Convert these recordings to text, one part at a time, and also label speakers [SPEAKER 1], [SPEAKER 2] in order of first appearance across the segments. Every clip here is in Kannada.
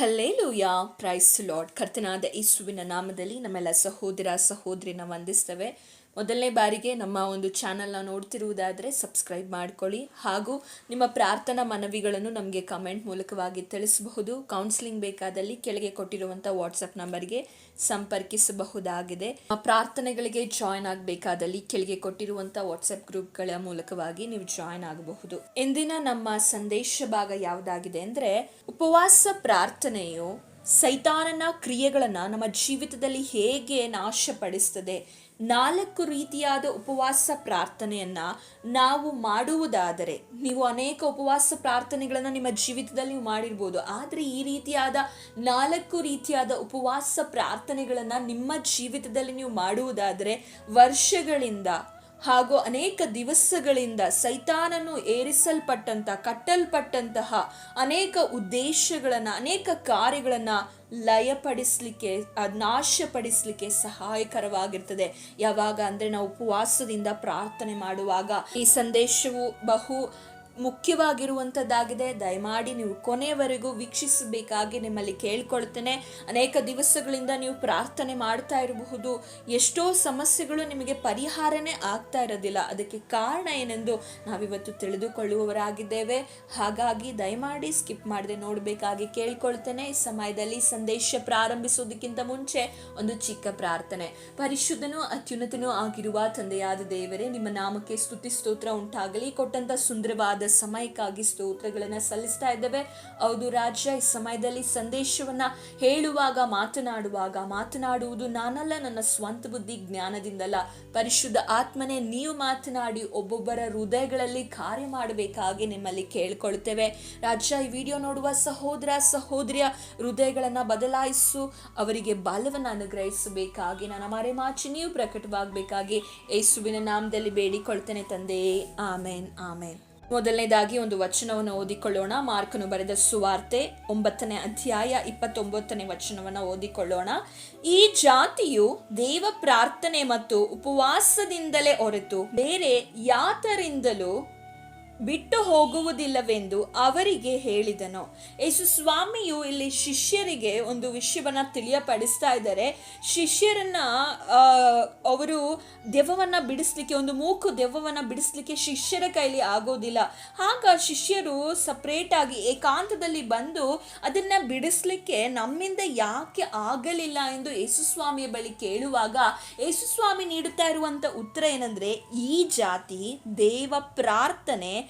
[SPEAKER 1] ಹಲ್ಲೇಲೂಯ. ಪ್ರೈಸ್ ಲಾರ್ಡ್ ಕರ್ತನಾದ ಯೇಸುವಿನ ನಾಮದಲ್ಲಿ ನಮ್ಮೆಲ್ಲ ಸಹೋದರ ಸಹೋದರಿನ ವಂದಿಸ್ತೇವೆ. ಮೊದಲನೇ ಬಾರಿಗೆ ನಮ್ಮ ಒಂದು ಚಾನಲ್ನ ನೋಡ್ತಿರುವುದಾದರೆ ಸಬ್ಸ್ಕ್ರೈಬ್ ಮಾಡ್ಕೊಳ್ಳಿ. ಹಾಗೂ ನಿಮ್ಮ ಪ್ರಾರ್ಥನಾ ಮನವಿಗಳನ್ನು ನಮಗೆ ಕಮೆಂಟ್ ಮೂಲಕವಾಗಿ ತಿಳಿಸಬಹುದು. ಕೌನ್ಸಿಲಿಂಗ್ ಬೇಕಾದಲ್ಲಿ ಕೆಳಗೆ ಕೊಟ್ಟಿರುವಂಥ ವಾಟ್ಸಪ್ ನಂಬರ್ಗೆ ಸಂಪರ್ಕಿಸಬಹುದಾಗಿದೆ. ಪ್ರಾರ್ಥನೆಗಳಿಗೆ ಜಾಯ್ನ್ ಆಗಬೇಕಾದಲ್ಲಿ ಕೆಳಗೆ ಕೊಟ್ಟಿರುವಂಥ ವಾಟ್ಸಪ್ ಗ್ರೂಪ್ಗಳ ಮೂಲಕವಾಗಿ ನೀವು ಜಾಯ್ನ್ ಆಗಬಹುದು. ಇಂದಿನ ನಮ್ಮ ಸಂದೇಶ ಭಾಗ ಯಾವುದಾಗಿದೆ ಅಂದರೆ, ಉಪವಾಸ ಪ್ರಾರ್ಥನೆಯು ಸೈತಾನನ ಕ್ರಿಯೆಗಳನ್ನು ನಮ್ಮ ಜೀವಿತದಲ್ಲಿ ಹೇಗೆ ನಾಶಪಡಿಸ್ತದೆ ನಾಲ್ಕು ರೀತಿಯಾದ ಉಪವಾಸ ಪ್ರಾರ್ಥನೆಯನ್ನ ನಾವು ಮಾಡುವುದಾದರೆ ನೀವು ಅನೇಕ ಉಪವಾಸ ಪ್ರಾರ್ಥನೆಗಳನ್ನು ನಿಮ್ಮ ಜೀವಿತದಲ್ಲಿ ನೀವು ಮಾಡಿರ್ಬೋದು. ಆದರೆ ಈ ರೀತಿಯಾದ ನಾಲ್ಕು ರೀತಿಯಾದ ಉಪವಾಸ ಪ್ರಾರ್ಥನೆಗಳನ್ನು ನಿಮ್ಮ ಜೀವಿತದಲ್ಲಿ ನೀವು ಮಾಡುವುದಾದರೆ ವರ್ಷಗಳಿಂದ ಹಾಗೂ ಅನೇಕ ದಿವಸಗಳಿಂದ ಸೈತಾನನು ಏರಿಸಲ್ಪಟ್ಟಂತ, ಕಟ್ಟಲ್ಪಟ್ಟಂತಹ ಅನೇಕ ಉದ್ದೇಶಗಳನ್ನು, ಅನೇಕ ಕಾರ್ಯಗಳನ್ನು ಲಯಪಡಿಸಲಿಕ್ಕೆ ನಾಶಪಡಿಸ್ಲಿಕ್ಕೆ ಸಹಾಯಕರವಾಗಿರ್ತದೆ. ಯಾವಾಗ ಅಂದರೆ ನಾವು ಉಪವಾಸದಿಂದ ಪ್ರಾರ್ಥನೆ ಮಾಡುವಾಗ ಈ ಸಂದೇಶವು ಬಹು ಮುಖ್ಯವಾಗಿರುವಂಥದ್ದಾಗಿದೆ ದಯಮಾಡಿ ನೀವು ಕೊನೆಯವರೆಗೂ ವೀಕ್ಷಿಸಬೇಕಾಗಿ ನಿಮ್ಮಲ್ಲಿ ಕೇಳ್ಕೊಳ್ತೇನೆ. ಅನೇಕ ದಿವಸಗಳಿಂದ ನೀವು ಪ್ರಾರ್ಥನೆ ಮಾಡ್ತಾ ಇರಬಹುದು. ಎಷ್ಟೋ ಸಮಸ್ಯೆಗಳು ನಿಮಗೆ ಪರಿಹಾರನೇ ಆಗ್ತಾ ಇರೋದಿಲ್ಲ. ಅದಕ್ಕೆ ಕಾರಣ ಏನೆಂದು ನಾವಿವತ್ತು ತಿಳಿದುಕೊಳ್ಳುವವರಾಗಿದ್ದೇವೆ. ಹಾಗಾಗಿ ದಯಮಾಡಿ ಸ್ಕಿಪ್ ಮಾಡದೆ ನೋಡಬೇಕಾಗಿ ಕೇಳ್ಕೊಳ್ತೇನೆ. ಈ ಸಮಯದಲ್ಲಿ ಸಂದೇಶ ಪ್ರಾರಂಭಿಸೋದಕ್ಕಿಂತ ಮುಂಚೆ ಒಂದು ಚಿಕ್ಕ ಪ್ರಾರ್ಥನೆ. ಪರಿಶುದ್ಧನೂ ಅತ್ಯುನ್ನತನೂ ಆಗಿರುವ ತಂದೆಯಾದ ದೇವರೇ, ನಿಮ್ಮ ನಾಮಕ್ಕೆ ಸ್ತುತಿ ಸ್ತೋತ್ರ ಉಂಟಾಗಲಿ. ಕೊಟ್ಟಂತ ಸುಂದರವಾದ ಸಮಯಕ್ಕಾಗಿ ಸ್ತೋತ್ರಗಳನ್ನು ಸಲ್ಲಿಸ್ತಾ ಇದ್ದೇವೆ. ಹೌದು ರಾಜ್ಯ ಈ ಸಮಯದಲ್ಲಿ ಸಂದೇಶವನ್ನು ಹೇಳುವಾಗ, ಮಾತನಾಡುವಾಗ, ಮಾತನಾಡುವುದು ನಾನಲ್ಲ, ನನ್ನ ಸ್ವಂತ ಬುದ್ಧಿ ಜ್ಞಾನದಿಂದಲ್ಲ. ಪರಿಶುದ್ಧ ಆತ್ಮನೇ, ನೀವು ಮಾತನಾಡಿ ಒಬ್ಬೊಬ್ಬರ ಹೃದಯಗಳಲ್ಲಿ ಕಾರ್ಯ ಮಾಡಬೇಕಾಗಿ ನಿಮ್ಮಲ್ಲಿ ಕೇಳ್ಕೊಳ್ತೇವೆ. ರಾಜ್ಯ ಈ ವಿಡಿಯೋ ನೋಡುವ ಸಹೋದರ, ಸಹೋದರಿಯ ಹೃದಯಗಳನ್ನು ಬದಲಾಯಿಸು. ಅವರಿಗೆ ಬಲವನ್ನು ಅನುಗ್ರಹಿಸಬೇಕಾಗಿ, ನನ್ನ ಮರೆಮಾಚಿ ನೀವು ಪ್ರಕಟವಾಗಬೇಕಾಗಿ ಯೇಸುವಿನ ನಾಮದಲ್ಲಿ ಬೇಡಿಕೊಳ್ತೇನೆ ತಂದೆಯೇ ಆಮೇನ್ ಆಮೇನ್. ಮೊದಲನೇದಾಗಿ ಒಂದು ವಚನವನ್ನು ಓದಿಕೊಳ್ಳೋಣ. ಮಾರ್ಕನು ಬರೆದ ಸುವಾರ್ತೆ ಒಂಬತ್ತನೇ ಅಧ್ಯಾಯ ಇಪ್ಪತ್ತೊಂಬತ್ತನೇ ವಚನವನ್ನು ಓದಿಕೊಳ್ಳೋಣ. ಈ ಜಾತಿಯು ದೇವ ಪ್ರಾರ್ಥನೆ ಮತ್ತು ಉಪವಾಸದಿಂದಲೇ ಹೊರತು ಬೇರೆ ಯಾತರಿಂದಲೂ ಬಿಟ್ಟು ಹೋಗುವುದಿಲ್ಲವೆಂದು ಅವರಿಗೆ ಹೇಳಿದನು. ಯೇಸು ಸ್ವಾಮಿಯು ಇಲ್ಲಿ ಶಿಷ್ಯರಿಗೆ ಒಂದು ವಿಷಯವನ್ನು ತಿಳಿಯಪಡಿಸ್ತಾ ಇದ್ದಾರೆ. ಶಿಷ್ಯರನ್ನ ಅವರು ದೆವ್ವವನ್ನ ಬಿಡಿಸ್ಲಿಕ್ಕೆ, ಒಂದು ಮೂಕು ದೆವ್ವವನ್ನ ಬಿಡಿಸ್ಲಿಕ್ಕೆ ಶಿಷ್ಯರ ಕೈಲಿ ಆಗೋದಿಲ್ಲ. ಆಗ ಶಿಷ್ಯರು ಸಪ್ರೇಟಾಗಿ ಏಕಾಂತದಲ್ಲಿ ಬಂದು ಅದನ್ನ ಬಿಡಿಸ್ಲಿಕ್ಕೆ ನಮ್ಮಿಂದ ಯಾಕೆ ಆಗಲಿಲ್ಲ ಎಂದು ಯೇಸುಸ್ವಾಮಿಯ ಬಳಿ ಕೇಳುವಾಗ ಯೇಸುಸ್ವಾಮಿ ನೀಡುತ್ತಾ ಇರುವಂತ ಉತ್ತರ ಏನಂದ್ರೆ, ಈ ಜಾತಿ ದೇವ ಪ್ರಾರ್ಥನೆ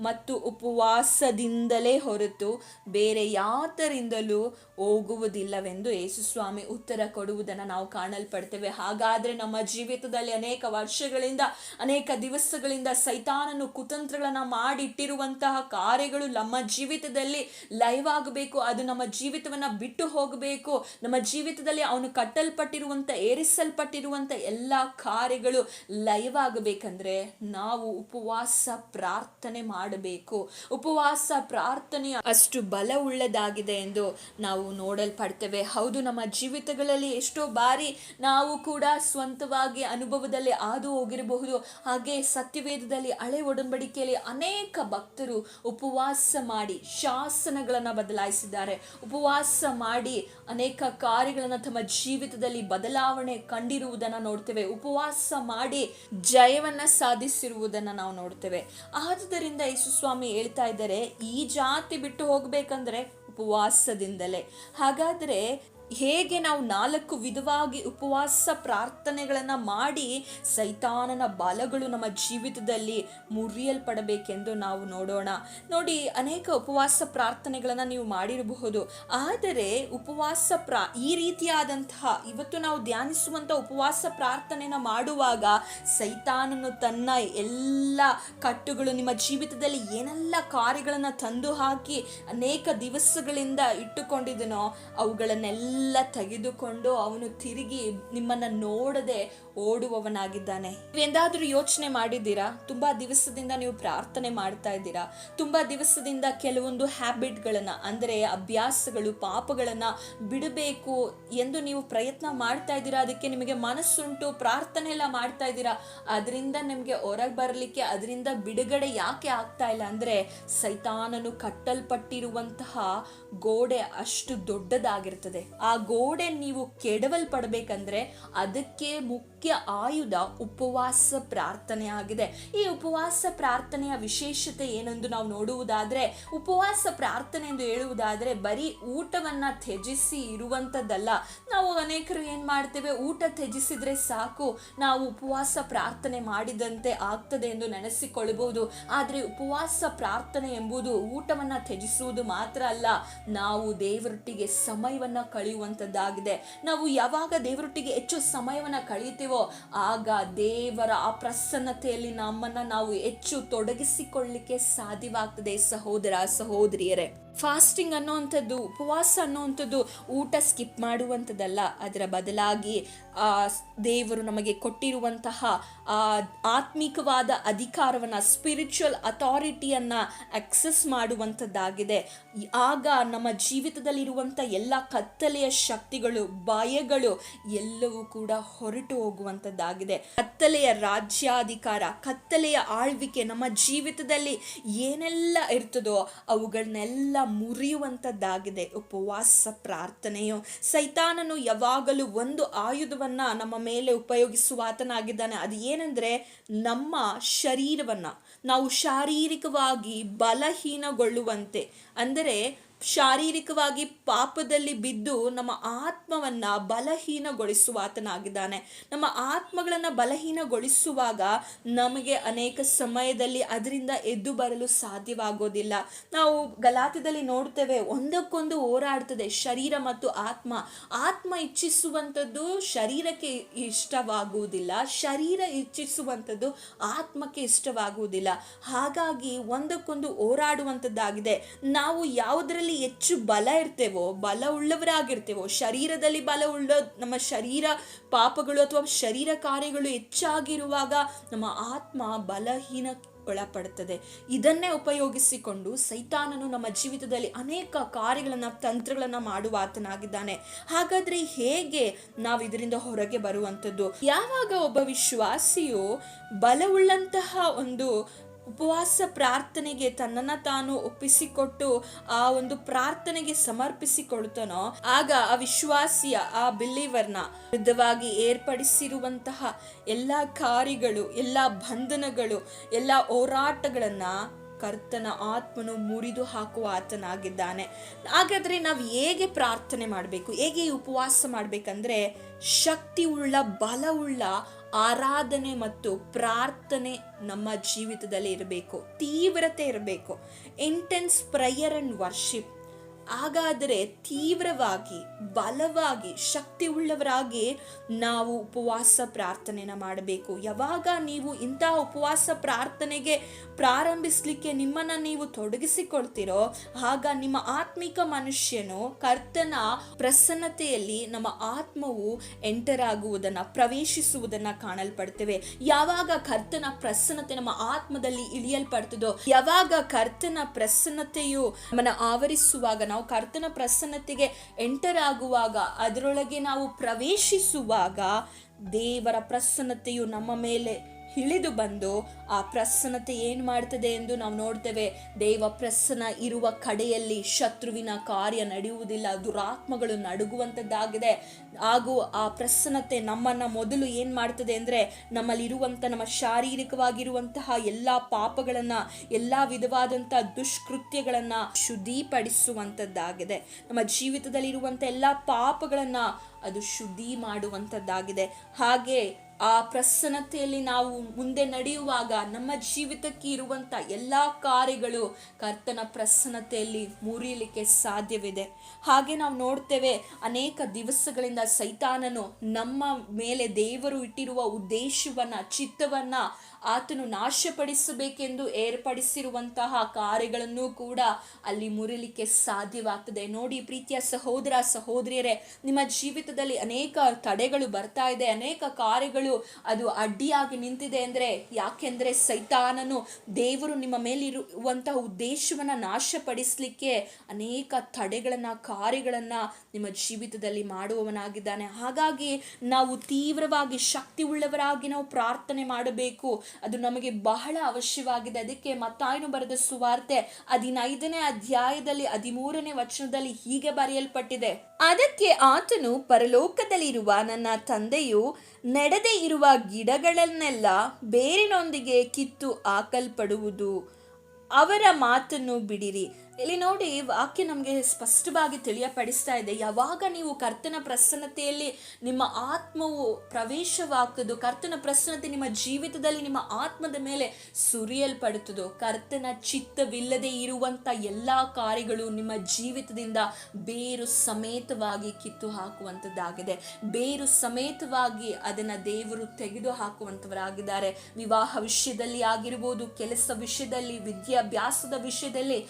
[SPEAKER 1] ಮತ್ತು ಉಪವಾಸದಿಂದಲೇ ಹೊರತು ಬೇರೆ ಯಾತರಿಂದಲೂ ಹೋಗುವುದಿಲ್ಲವೆಂದು ಯೇಸುಸ್ವಾಮಿ ಉತ್ತರ ಕೊಡುವುದನ್ನು ನಾವು ಕಾಣಲ್ಪಡ್ತೇವೆ. ಹಾಗಾದರೆ ನಮ್ಮ ಜೀವಿತದಲ್ಲಿ ಅನೇಕ ವರ್ಷಗಳಿಂದ, ಅನೇಕ ದಿವಸಗಳಿಂದ ಸೈತಾನನು ಕುತಂತ್ರಗಳನ್ನು ಮಾಡಿಟ್ಟಿರುವಂತಹ ಕಾರ್ಯಗಳು ನಮ್ಮ ಜೀವಿತದಲ್ಲಿ ಲೈವ್ ಆಗಬೇಕು, ಅದು ನಮ್ಮ ಜೀವಿತವನ್ನು ಬಿಟ್ಟು ಹೋಗಬೇಕು, ನಮ್ಮ ಜೀವಿತದಲ್ಲಿ ಅವನು ಕಟ್ಟಲ್ಪಟ್ಟಿರುವಂಥ ಏರಿಸಲ್ಪಟ್ಟಿರುವಂಥ ಎಲ್ಲ ಕಾರ್ಯಗಳು ಲೈವ್ ಆಗಬೇಕಂದ್ರೆ ನಾವು ಉಪವಾಸ ಪ್ರಾರ್ಥನೆ ಮಾಡಬೇಕು. ಉಪವಾಸ, ಪ್ರಾರ್ಥನೆ ಅಷ್ಟು ಬಲವುಳ್ಳದಾಗಿದೆ ಎಂದು ನಾವು ನೋಡಲ್ಪಡ್ತೇವೆ. ಹೌದು, ನಮ್ಮ ಜೀವಿತಗಳಲ್ಲಿ ಎಷ್ಟೋ ಬಾರಿ ನಾವು ಕೂಡ ಸ್ವಂತವಾಗಿ ಅನುಭವದಲ್ಲಿ ಹಾದು ಹೋಗಿರಬಹುದು. ಹಾಗೆ ಸತ್ಯವೇದದಲ್ಲಿ ಹಳೆ ಒಡಂಬಡಿಕೆಯಲ್ಲಿ ಅನೇಕ ಭಕ್ತರು ಉಪವಾಸ ಮಾಡಿ ಶಾಸನಗಳನ್ನು ಬದಲಾಯಿಸಿದ್ದಾರೆ. ಉಪವಾಸ ಮಾಡಿ ಅನೇಕ ಕಾರ್ಯಗಳನ್ನು ತಮ್ಮ ಜೀವಿತದಲ್ಲಿ ಬದಲಾವಣೆ ಕಂಡಿರುವುದನ್ನು ನೋಡ್ತೇವೆ. ಉಪವಾಸ ಮಾಡಿ ಜಯವನ್ನ ಸಾಧಿಸಿರುವುದನ್ನು ನಾವು ನೋಡ್ತೇವೆ. ಆದುದರಿಂದ ಯೇಸುಸ್ವಾಮಿ ಹೇಳ್ತಾ ಇದ್ದಾರೆ ಈ ಜಾತಿ ಬಿಟ್ಟು ಹೋಗ್ಬೇಕಂದ್ರೆ ಉಪವಾಸದಿಂದಲೇ. ಹಾಗಾದ್ರೆ ಹೇಗೆ ನಾವು ನಾಲ್ಕು ವಿಧವಾಗಿ ಉಪವಾಸ ಪ್ರಾರ್ಥನೆಗಳನ್ನು ಮಾಡಿ ಸೈತಾನನ ಬಾಲಗಳು ನಮ್ಮ ಜೀವಿತದಲ್ಲಿ ಮುರಿಯಲ್ಪಡಬೇಕೆಂದು ನಾವು ನೋಡೋಣ. ನೋಡಿ, ಅನೇಕ ಉಪವಾಸ ಪ್ರಾರ್ಥನೆಗಳನ್ನು ನೀವು ಮಾಡಿರಬಹುದು. ಆದರೆ ಉಪವಾಸ ಪ್ರಾ, ಈ ರೀತಿಯಾದಂತಹ ಇವತ್ತು ನಾವು ಧ್ಯಾನಿಸುವಂಥ ಉಪವಾಸ ಪ್ರಾರ್ಥನೆನ ಮಾಡುವಾಗ ಸೈತಾನನು ತನ್ನ ಎಲ್ಲ ಕಟ್ಟುಗಳು ನಿಮ್ಮ ಜೀವಿತದಲ್ಲಿ ಏನೆಲ್ಲ ಕಾರ್ಯಗಳನ್ನು ತಂದು ಹಾಕಿ ಅನೇಕ ದಿವಸಗಳಿಂದ ಇಟ್ಟುಕೊಂಡಿದ್ದನೋ ಅವುಗಳನ್ನೆಲ್ಲ ಎಲ್ಲ ತೆಗೆದುಕೊಂಡು ಅವನು ತಿರುಗಿ ನಿಮ್ಮನ್ನು ನೋಡದೆ ಓಡುವವನಾಗಿದ್ದಾನೆ. ನೀವೆಂದಾದ್ರೂ ಯೋಚನೆ ಮಾಡಿದ್ದೀರಾ? ತುಂಬಾ ದಿವಸದಿಂದ ನೀವು ಪ್ರಾರ್ಥನೆ ಮಾಡ್ತಾ ಇದ್ದೀರಾ? ತುಂಬಾ ದಿವಸದಿಂದ ಕೆಲವೊಂದು ಹ್ಯಾಬಿಟ್ಗಳನ್ನ, ಅಂದರೆ ಅಭ್ಯಾಸಗಳು, ಪಾಪಗಳನ್ನ ಬಿಡಬೇಕು ಎಂದು ನೀವು ಪ್ರಯತ್ನ ಮಾಡ್ತಾ ಇದ್ದೀರಾ? ಅದಕ್ಕೆ ನಿಮಗೆ ಮನಸ್ಸುಂಟು, ಪ್ರಾರ್ಥನೆ ಎಲ್ಲ ಮಾಡ್ತಾ ಇದ್ದೀರಾ? ಅದರಿಂದ ನಿಮಗೆ ಹೊರಗೆ ಬರಲಿಕ್ಕೆ, ಅದರಿಂದ ಬಿಡುಗಡೆ ಯಾಕೆ ಆಗ್ತಾ ಇಲ್ಲ? ಅಂದ್ರೆ ಸೈತಾನನು ಕಟ್ಟಲ್ಪಟ್ಟಿರುವಂತಹ ಗೋಡೆ ಅಷ್ಟು ದೊಡ್ಡದಾಗಿರ್ತದೆ. ಆ ಗೋಡೆ ನೀವು ಕೆಡವಲ್ಪಡಬೇಕಂದ್ರೆ ಅದಕ್ಕೆ ಮುಖ್ಯ ಆಯುಧ ಉಪವಾಸ ಪ್ರಾರ್ಥನೆ ಆಗಿದೆ. ಈ ಉಪವಾಸ ಪ್ರಾರ್ಥನೆಯ ವಿಶೇಷತೆ ಏನೆಂದು ನಾವು ನೋಡುವುದಾದ್ರೆ, ಉಪವಾಸ ಪ್ರಾರ್ಥನೆ ಎಂದು ಹೇಳುವುದಾದ್ರೆ ಬರೀ ಊಟವನ್ನ ತ್ಯಜಿಸಿ ಇರುವಂತದ್ದಲ್ಲ. ನಾವು ಅನೇಕರು ಏನ್ ಮಾಡ್ತೇವೆ, ಊಟ ತ್ಯಜಿಸಿದ್ರೆ ಸಾಕು, ನಾವು ಉಪವಾಸ ಪ್ರಾರ್ಥನೆ ಮಾಡಿದಂತೆ ಆಗ್ತದೆ ಎಂದು ನೆನೆಸಿಕೊಳ್ಳಬಹುದು. ಆದ್ರೆ ಉಪವಾಸ ಪ್ರಾರ್ಥನೆ ಎಂಬುದು ಊಟವನ್ನ ತ್ಯಜಿಸುವುದು ಮಾತ್ರ ಅಲ್ಲ, ನಾವು ದೇವರೊಟ್ಟಿಗೆ ಸಮಯವನ್ನ ಕಳೆಯುವಂತದ್ದಾಗಿದೆ. ನಾವು ಯಾವಾಗ ದೇವರೊಟ್ಟಿಗೆ ಹೆಚ್ಚು ಸಮಯವನ್ನ ಕಳೆಯುತ್ತೇವೋ ಆಗ ದೇವರ ಆ ಪ್ರಸನ್ನತೆಯಲ್ಲಿ ನಮ್ಮನ್ನ ನಾವು ಹೆಚ್ಚು ತೊಡಗಿಸಿಕೊಳ್ಳಿಕ್ಕೆ ಸಾಧ್ಯವಾಗ್ತದೆ ಸಹೋದರ ಸಹೋದರಿಯರೇ. ಫಾಸ್ಟಿಂಗ್ ಅನ್ನೋವಂಥದ್ದು, ಉಪವಾಸ ಅನ್ನೋವಂಥದ್ದು ಊಟ ಸ್ಕಿಪ್ ಮಾಡುವಂಥದ್ದಲ್ಲ. ಅದರ ಬದಲಾಗಿ, ಆ ದೇವರು ನಮಗೆ ಕೊಟ್ಟಿರುವಂತಹ ಆತ್ಮಿಕವಾದ ಅಧಿಕಾರವನ್ನು ಸ್ಪಿರಿಚುವಲ್ ಅಥಾರಿಟಿಯನ್ನು ಆಕ್ಸೆಸ್ ಮಾಡುವಂಥದ್ದಾಗಿದೆ. ಆಗ ನಮ್ಮ ಜೀವಿತದಲ್ಲಿರುವಂಥ ಎಲ್ಲ ಕತ್ತಲೆಯ ಶಕ್ತಿಗಳು, ಭಯಗಳು ಎಲ್ಲವೂ ಕೂಡ ಹೊರಟು ಹೋಗುವಂಥದ್ದಾಗಿದೆ. ಕತ್ತಲೆಯ ರಾಜ್ಯಾಧಿಕಾರ, ಕತ್ತಲೆಯ ಆಳ್ವಿಕೆ ನಮ್ಮ ಜೀವಿತದಲ್ಲಿ ಏನೆಲ್ಲ ಇರ್ತದೋ ಅವುಗಳನ್ನೆಲ್ಲ ಮುರಿಯುವಂಥದ್ದಾಗಿದೆ. ಉಪವಾಸ, ಪ್ರಾರ್ಥನೆಯು. ಸೈತಾನನು ಯಾವಾಗಲೂ ಒಂದು ಆಯುಧವನ್ನ ನಮ್ಮ ಮೇಲೆ ಉಪಯೋಗಿಸುವಾತನಾಗಿದ್ದಾನೆ. ಅದು ಏನಂದ್ರೆ ನಮ್ಮ ಶರೀರವನ್ನು. ನಾವು ಶಾರೀರಿಕವಾಗಿ ಬಲಹೀನಗೊಳ್ಳುವಂತೆ. ಅಂದರೆ ಶಾರೀರಿಕವಾಗಿ ಪಾಪದಲ್ಲಿ ಬಿದ್ದು ನಮ್ಮ ಆತ್ಮವನ್ನ ಬಲಹೀನಗೊಳಿಸುವಾತನಾಗಿದ್ದಾನೆ. ನಮ್ಮ ಆತ್ಮಗಳನ್ನು ಬಲಹೀನಗೊಳಿಸುವಾಗ ನಮಗೆ ಅನೇಕ ಸಮಯದಲ್ಲಿ ಅದರಿಂದ ಎದ್ದು ಬರಲು ಸಾಧ್ಯವಾಗೋದಿಲ್ಲ. ನಾವು ಗಲಾತದಲ್ಲಿ ನೋಡ್ತೇವೆ, ಒಂದಕ್ಕೊಂದು ಹೋರಾಡ್ತದೆ ಶರೀರ ಮತ್ತು ಆತ್ಮ. ಆತ್ಮ ಇಚ್ಛಿಸುವಂಥದ್ದು ಶರೀರಕ್ಕೆ ಇಷ್ಟವಾಗುವುದಿಲ್ಲ, ಶರೀರ ಇಚ್ಛಿಸುವಂಥದ್ದು ಆತ್ಮಕ್ಕೆ ಇಷ್ಟವಾಗುವುದಿಲ್ಲ. ಹಾಗಾಗಿ ಒಂದಕ್ಕೊಂದು ಹೋರಾಡುವಂಥದ್ದಾಗಿದೆ. ನಾವು ಯಾವುದರಲ್ಲಿ ಹೆಚ್ಚು ಬಲ ಇರ್ತೇವೋ, ಬಲ ಉಳ್ಳವರಾಗಿರ್ತೇವೋ, ಶರೀರದಲ್ಲಿ ಬಲ ಉಳ್ಳ ನಮ್ಮ ಶರೀರ ಪಾಪಗಳು ಅಥವಾ ಶರೀರ ಕಾರ್ಯಗಳು ಹೆಚ್ಚಾಗಿರುವಾಗ ನಮ್ಮ ಆತ್ಮ ಬಲಹೀನ ಒಳಪಡುತ್ತದೆ ಇದನ್ನೇ ಉಪಯೋಗಿಸಿಕೊಂಡು ಸೈತಾನನು ನಮ್ಮ ಜೀವಿತದಲ್ಲಿ ಅನೇಕ ಕಾರ್ಯಗಳನ್ನು, ತಂತ್ರಗಳನ್ನು ಮಾಡುವ ಆತನಾಗಿದ್ದಾನೆ. ಹಾಗಾದ್ರೆ ಹೇಗೆ ನಾವು ಇದರಿಂದ ಹೊರಗೆ ಬರುವಂಥದ್ದು? ಯಾವಾಗ ಒಬ್ಬ ವಿಶ್ವಾಸಿಯು ಬಲವುಳ್ಳಂತಹ ಒಂದು ಉಪವಾಸ ಪ್ರಾರ್ಥನೆಗೆ ತನ್ನನ್ನು ತಾನು ಒಪ್ಪಿಸಿಕೊಟ್ಟು ಆ ಒಂದು ಪ್ರಾರ್ಥನೆಗೆ ಸಮರ್ಪಿಸಿಕೊಳ್ತಾನೋ, ಆಗ ಆ ವಿಶ್ವಾಸಿಯ, ಆ ಬಿಲೀವರ್ನ ವಿರುದ್ಧವಾಗಿ ಏರ್ಪಡಿಸಿರುವಂತಹ ಎಲ್ಲ ಕಾರ್ಯಗಳು, ಎಲ್ಲ ಬಂಧನಗಳು, ಎಲ್ಲ ಹೋರಾಟಗಳನ್ನು ಕರ್ತನ ಆತ್ಮನು ಮುರಿದು ಹಾಕುವ ಆತನಾಗಿದ್ದಾನೆ. ಹಾಗಾದ್ರೆ ನಾವು ಹೇಗೆ ಪ್ರಾರ್ಥನೆ ಮಾಡಬೇಕು? ಹೇಗೆ ಉಪವಾಸ ಮಾಡಬೇಕಂದ್ರೆ ಶಕ್ತಿ ಉಳ್ಳ ಬಲವುಳ್ಳ ಆರಾಧನೆ ಮತ್ತು ಪ್ರಾರ್ಥನೆ ನಮ್ಮ ಜೀವಿತದಲ್ಲಿ ಇರಬೇಕು ತೀವ್ರತೆ ಇರಬೇಕು. ಇಂಟೆನ್ಸ್ ಪ್ರೇಯರ್ ಅಂಡ್ ವರ್ಷಿಪ್ ಹಾಗಾದರೆ ತೀವ್ರವಾಗಿ, ಬಲವಾಗಿ ಶಕ್ತಿ ಉಳ್ಳವರಾಗಿ ನಾವು ಉಪವಾಸ ಪ್ರಾರ್ಥನೆನ ಮಾಡಬೇಕು. ಯಾವಾಗ ನೀವು ಇಂತಹ ಉಪವಾಸ ಪ್ರಾರ್ಥನೆಗೆ ಪ್ರಾರಂಭಿಸಲಿಕ್ಕೆ ನಿಮ್ಮನ್ನು ನೀವು ತೊಡಗಿಸಿಕೊಳ್ತೀರೋ, ಆಗ ನಿಮ್ಮ ಆತ್ಮಿಕ ಮನುಷ್ಯನು ಕರ್ತನ ಪ್ರಸನ್ನತೆಯಲ್ಲಿ ನಮ್ಮ ಆತ್ಮವು ಎಂಟರ್ ಆಗುವುದನ್ನು, ಪ್ರವೇಶಿಸುವುದನ್ನು ಕಾಣಲ್ಪಡ್ತೇವೆ. ಯಾವಾಗ ಕರ್ತನ ಪ್ರಸನ್ನತೆ ನಮ್ಮ ಆತ್ಮದಲ್ಲಿ ಇಳಿಯಲ್ಪಡ್ತದೋ, ಯಾವಾಗ ಕರ್ತನ ಪ್ರಸನ್ನತೆಯು ನಮ್ಮನ್ನು ಆವರಿಸುವಾಗ ನಾವು ಕರ್ತನ ಪ್ರಸನ್ನತೆಗೆ ಎಂಟರ್ ಆಗುವಾಗ ಅದರೊಳಗೆ ನಾವು ಪ್ರವೇಶಿಸುವಾಗ ದೇವರ ಪ್ರಸನ್ನತೆಯು ನಮ್ಮ ಮೇಲೆ ಇಳಿದು ಬಂದು ಆ ಪ್ರಸನ್ನತೆ ಏನು ಮಾಡ್ತದೆ ಎಂದು ನಾವು ನೋಡ್ತೇವೆ. ದೇವ ಪ್ರಸನ್ನ ಇರುವ ಕಡೆಯಲ್ಲಿ ಶತ್ರುವಿನ ಕಾರ್ಯ ನಡೆಯುವುದಿಲ್ಲ, ದುರಾತ್ಮಗಳು ನಡುಗುವಂಥದ್ದಾಗಿದೆ ಹಾಗೂ ಆ ಪ್ರಸನ್ನತೆ ನಮ್ಮನ್ನು ಮೊದಲು ಏನು ಮಾಡ್ತದೆ ಅಂದರೆ ನಮ್ಮಲ್ಲಿರುವಂಥ ನಮ್ಮ ಶಾರೀರಿಕವಾಗಿರುವಂತಹ ಎಲ್ಲ ಪಾಪಗಳನ್ನು, ಎಲ್ಲ ವಿಧವಾದಂಥ ದುಷ್ಕೃತ್ಯಗಳನ್ನು ಶುದ್ಧಿಪಡಿಸುವಂಥದ್ದಾಗಿದೆ ನಮ್ಮ ಜೀವಿತದಲ್ಲಿರುವಂಥ ಎಲ್ಲ ಪಾಪಗಳನ್ನು ಅದು ಶುದ್ಧಿ ಮಾಡುವಂಥದ್ದಾಗಿದೆ ಹಾಗೆ ಆ ಪ್ರಸನ್ನತೆಯಲ್ಲಿ ನಾವು ಮುಂದೆ ನಡೆಯುವಾಗ ನಮ್ಮ ಜೀವಿತಕ್ಕೆ ಇರುವಂಥ ಎಲ್ಲ ಕಾರ್ಯಗಳು ಕರ್ತನ ಪ್ರಸನ್ನತೆಯಲ್ಲಿ ಮುರಿಯಲಿಕ್ಕೆ ಸಾಧ್ಯವಿದೆ. ಹಾಗೆ ನಾವು ನೋಡ್ತೇವೆ ಅನೇಕ ದಿವಸಗಳಿಂದ ಸೈತಾನನು ನಮ್ಮ ಮೇಲೆ ದೇವರು ಇಟ್ಟಿರುವ ಉದ್ದೇಶವನ್ನ, ಚಿತ್ತವನ್ನ ಆತನು ನಾಶಪಡಿಸಬೇಕೆಂದು ಏರ್ಪಡಿಸಿರುವಂತಹ ಕಾರ್ಯಗಳನ್ನು ಕೂಡ ಅಲ್ಲಿ ಮುರಿಲಿಕ್ಕೆ ಸಾಧ್ಯವಾಗ್ತದೆ. ನೋಡಿ ಪ್ರೀತಿಯ ಸಹೋದರ ಸಹೋದರಿಯರೇ, ನಿಮ್ಮ ಜೀವಿತದಲ್ಲಿ ಅನೇಕ ತಡೆಗಳು ಬರ್ತಾ ಇದೆ, ಅನೇಕ ಕಾರ್ಯಗಳು ಅದು ಅಡ್ಡಿಯಾಗಿ ನಿಂತಿದೆ ಅಂದ್ರೆ ಯಾಕೆಂದ್ರೆ ಸೈತಾನನು ದೇವರು ನಿಮ್ಮ ಮೇಲಿರುವಂತಹ ಉದ್ದೇಶವನ್ನ ನಾಶಪಡಿಸಲಿಕ್ಕೆ ಅನೇಕ ತಡೆಗಳನ್ನ, ಕಾರ್ಯಗಳನ್ನ ನಿಮ್ಮ ಜೀವಿತದಲ್ಲಿ ಮಾಡುವವನಾಗಿದ್ದಾನೆ. ಹಾಗಾಗಿ ನಾವು ತೀವ್ರವಾಗಿ ಶಕ್ತಿ ಉಳ್ಳವರಾಗಿ ನಾವು ಪ್ರಾರ್ಥನೆ ಮಾಡಬೇಕು. ಅದು ನಮಗೆ ಬಹಳ ಅವಶ್ಯವಾಗಿದೆ. ಅದಕ್ಕೆ ಮತ್ತಾಯನು ಬರೆದ ಸುವಾರ್ತೆ ಹದಿನೈದನೇ ಅಧ್ಯಾಯದಲ್ಲಿ ಹದಿಮೂರನೇ ವಚನದಲ್ಲಿ ಹೀಗೆ ಬರೆಯಲ್ಪಟ್ಟಿದೆ. ಅದಕ್ಕೆ ಆತನು ಪರಲೋಕದಲ್ಲಿರುವ ನನ್ನ ತಂದೆಯು ನಡೆದೇ ಇರುವ ಗಿಡಗಳನ್ನೆಲ್ಲ ಬೇರಿನೊಂದಿಗೆ ಕಿತ್ತು ಹಾಕಲ್ಪಡುವುದು. ಅವರ ಮಾತನ್ನು ಬಿಡಿರಿ. ಇಲ್ಲಿ ನೋಡಿ ವಾಕ್ಯ ನಮಗೆ ಸ್ಪಷ್ಟವಾಗಿ ತಿಳಿಯಪಡಿಸ್ತಾ ಇದೆ. ಯಾವಾಗ ನೀವು ಕರ್ತನ ಪ್ರಸನ್ನತೆಯಲ್ಲಿ ನಿಮ್ಮ ಆತ್ಮವು ಪ್ರವೇಶವಾಗ್ತದೋ ಕರ್ತನ ಪ್ರಸನ್ನತೆ ನಿಮ್ಮ ಜೀವಿತದಲ್ಲಿ ನಿಮ್ಮ ಆತ್ಮದ ಮೇಲೆ ಸುರಿಯಲ್ಪಡುತ್ತದೋ, ಕರ್ತನ ಚಿತ್ತವಿಲ್ಲದೆ ಇರುವಂಥ ಎಲ್ಲ ಕಾರ್ಯಗಳು ನಿಮ್ಮ ಜೀವಿತದಿಂದ ಬೇರು ಸಮೇತವಾಗಿ ಕಿತ್ತು ಹಾಕುವಂಥದ್ದಾಗಿದೆ ಬೇರು ಸಮೇತವಾಗಿ ಅದನ್ನು ದೇವರು ತೆಗೆದು ಹಾಕುವಂಥವರಾಗಿದ್ದಾರೆ ವಿವಾಹ ವಿಷಯದಲ್ಲಿ ಆಗಿರ್ಬೋದು, ಕೆಲಸ ವಿಷಯದಲ್ಲಿ, ವಿದ್ಯಾಭ್ಯಾಸದ ವಿಷಯದಲ್ಲಿ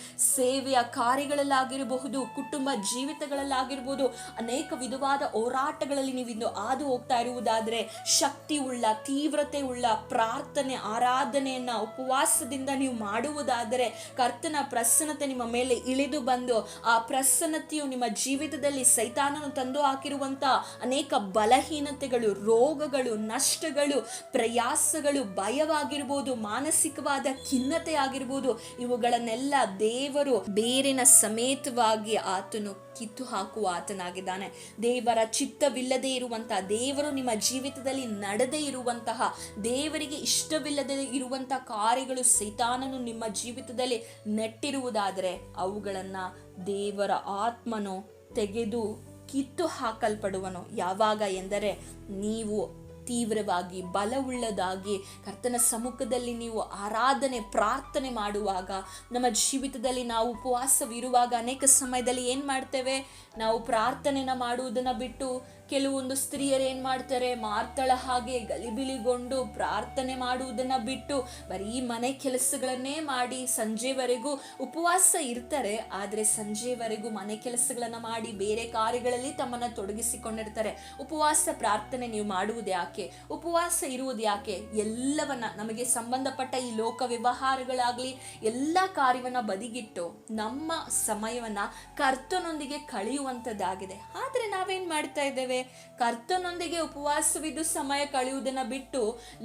[SPEAKER 1] ಸೇವೆಯ ಕಾರ್ಯಗಳಲ್ಲಾಗಿರಬಹುದು, ಕುಟುಂಬ ಜೀವಿತಗಳಲ್ಲಾಗಿರ್ಬೋದು ಅನೇಕ ವಿಧವಾದ ಹೋರಾಟಗಳಲ್ಲಿ ನೀವು ಇಂದು ಹಾದು ಹೋಗ್ತಾ ಇರುವುದಾದರೆ ಶಕ್ತಿ ಉಳ್ಳ ತೀವ್ರತೆ ಉಳ್ಳ ಪ್ರಾರ್ಥನೆ, ಆರಾಧನೆಯನ್ನ ಉಪವಾಸದಿಂದ ನೀವು ಮಾಡುವುದಾದರೆ ಕರ್ತನ ಪ್ರಸನ್ನತೆ ನಿಮ್ಮ ಮೇಲೆ ಇಳಿದು ಬಂದು ಆ ಪ್ರಸನ್ನತೆಯು ನಿಮ್ಮ ಜೀವಿತದಲ್ಲಿ ಸೈತಾನನು ತಂದು ಹಾಕಿರುವಂತ ಅನೇಕ ಬಲಹೀನತೆಗಳು, ರೋಗಗಳು, ನಷ್ಟಗಳು, ಪ್ರಯಾಸಗಳು ಭಯವಾಗಿರ್ಬೋದು ಮಾನಸಿಕವಾದ ಖಿನ್ನತೆ ಆಗಿರ್ಬೋದು ಇವುಗಳನ್ನೆಲ್ಲ ದೇವರು ಬೇರಿನ ಸಮೇತವಾಗಿ ಆತನು ಕಿತ್ತು ಹಾಕುವ ಆತನಾಗಿದ್ದಾನೆ. ದೇವರ ಚಿತ್ತವಿಲ್ಲದೆ ಇರುವಂತಹ ದೇವರು ನಿಮ್ಮ ಜೀವಿತದಲ್ಲಿ ನಡೆದೇ ಇರುವಂತಹ, ದೇವರಿಗೆ ಇಷ್ಟವಿಲ್ಲದೆ ಇರುವಂತಹ ಕಾರ್ಯಗಳು ಸೈತಾನನು ನಿಮ್ಮ ಜೀವಿತದಲ್ಲಿ ನೆಟ್ಟಿರುವುದಾದರೆ, ಅವುಗಳನ್ನು ದೇವರ ಆತ್ಮನು ತೆಗೆದು ಕಿತ್ತು ಹಾಕಲ್ಪಡುವನು ಯಾವಾಗ ಎಂದರೆ, ನೀವು ತೀವ್ರವಾಗಿ, ಬಲವುಳ್ಳದಾಗಿ ಕರ್ತನ ಸಮ್ಮುಖದಲ್ಲಿ ನೀವು ಆರಾಧನೆ, ಪ್ರಾರ್ಥನೆ ಮಾಡುವಾಗ, ನಮ್ಮ ಜೀವಿತದಲ್ಲಿ ನಾವು ಉಪವಾಸವಿರುವಾಗ ಅನೇಕ ಸಮಯದಲ್ಲಿ ಏನು ಮಾಡ್ತೇವೆ? ನಾವು ಪ್ರಾರ್ಥನೆನ ಮಾಡುವುದನ್ನು ಬಿಟ್ಟು ಕೆಲವೊಂದು ಸ್ತ್ರೀಯರು ಏನು ಮಾಡ್ತಾರೆ? ಮಾರ್ತಳ ಹಾಗೆ ಗಲಿಬಿಲಿಗೊಂಡು ಪ್ರಾರ್ಥನೆ ಮಾಡುವುದನ್ನು ಬಿಟ್ಟು ಬರೀ ಮನೆ ಕೆಲಸಗಳನ್ನೇ ಮಾಡಿ ಸಂಜೆವರೆಗೂ ಉಪವಾಸ ಇರ್ತಾರೆ. ಆದರೆ ಸಂಜೆವರೆಗೂ ಮನೆ ಕೆಲಸಗಳನ್ನು ಮಾಡಿ ಬೇರೆ ಕಾರ್ಯಗಳಲ್ಲಿ ತಮ್ಮನ್ನು ತೊಡಗಿಸಿಕೊಂಡಿರ್ತಾರೆ. ಉಪವಾಸ ಪ್ರಾರ್ಥನೆ ನೀವು ಮಾಡುವುದು ಯಾಕೆ? ಉಪವಾಸ ಇರುವುದು ಯಾಕೆ? ಎಲ್ಲವನ್ನ ನಮಗೆ ಸಂಬಂಧಪಟ್ಟ ಈ ಲೋಕ ವ್ಯವಹಾರಗಳಾಗಲಿ ಎಲ್ಲ ಕಾರ್ಯವನ್ನು ಬದಿಗಿಟ್ಟು ನಮ್ಮ ಸಮಯವನ್ನು ಕರ್ತನೊಂದಿಗೆ ಕಳೆಯುವಂಥದ್ದಾಗಿದೆ. ಆದರೆ ನಾವೇನು ಮಾಡ್ತಾ ಇದ್ದೇವೆ? ಕರ್ತನೊಂದಿಗೆ ಉಪವಾಸವಿದ್ದು ಸಮಯ ಕಳೆಯುವುದನ್ನ ಬಿಟ್ಟು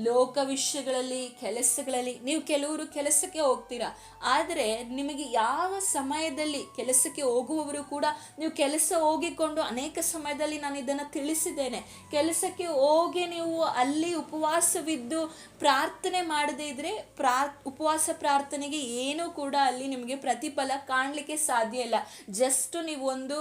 [SPEAKER 1] ಲೋಕ ವಿಷಯಗಳಲ್ಲಿ, ಕೆಲಸಗಳಲ್ಲಿ, ನೀವು ಕೆಲವರು ಕೆಲಸಕ್ಕೆ ಹೋಗ್ತೀರಾ? ಆದರೆ ನಿಮಗೆ ಯಾವ ಸಮಯದಲ್ಲಿ ಕೆಲಸಕ್ಕೆ ಹೋಗುವವರು ಕೂಡ ನೀವು ಕೆಲಸ ಹೋಗಿಕೊಂಡು ಅನೇಕ ಸಮಯದಲ್ಲಿ ನಾನು ಇದನ್ನು ತಿಳಿಸಿದ್ದೇನೆ. ಕೆಲಸಕ್ಕೆ ಹೋಗಿ ನೀವು ಅಲ್ಲಿ ಉಪವಾಸವಿದ್ದು ಪ್ರಾರ್ಥನೆ ಮಾಡದೇ ಇದ್ರೆ ಪ್ರಾರ್ ಉಪವಾಸ ಪ್ರಾರ್ಥನೆಗೆ ಏನೂ ಕೂಡ ಅಲ್ಲಿ ನಿಮಗೆ ಪ್ರತಿಫಲ ಕಾಣಲಿಕ್ಕೆ ಸಾಧ್ಯ ಇಲ್ಲ. ಜಸ್ಟ್ ನೀವು ಒಂದು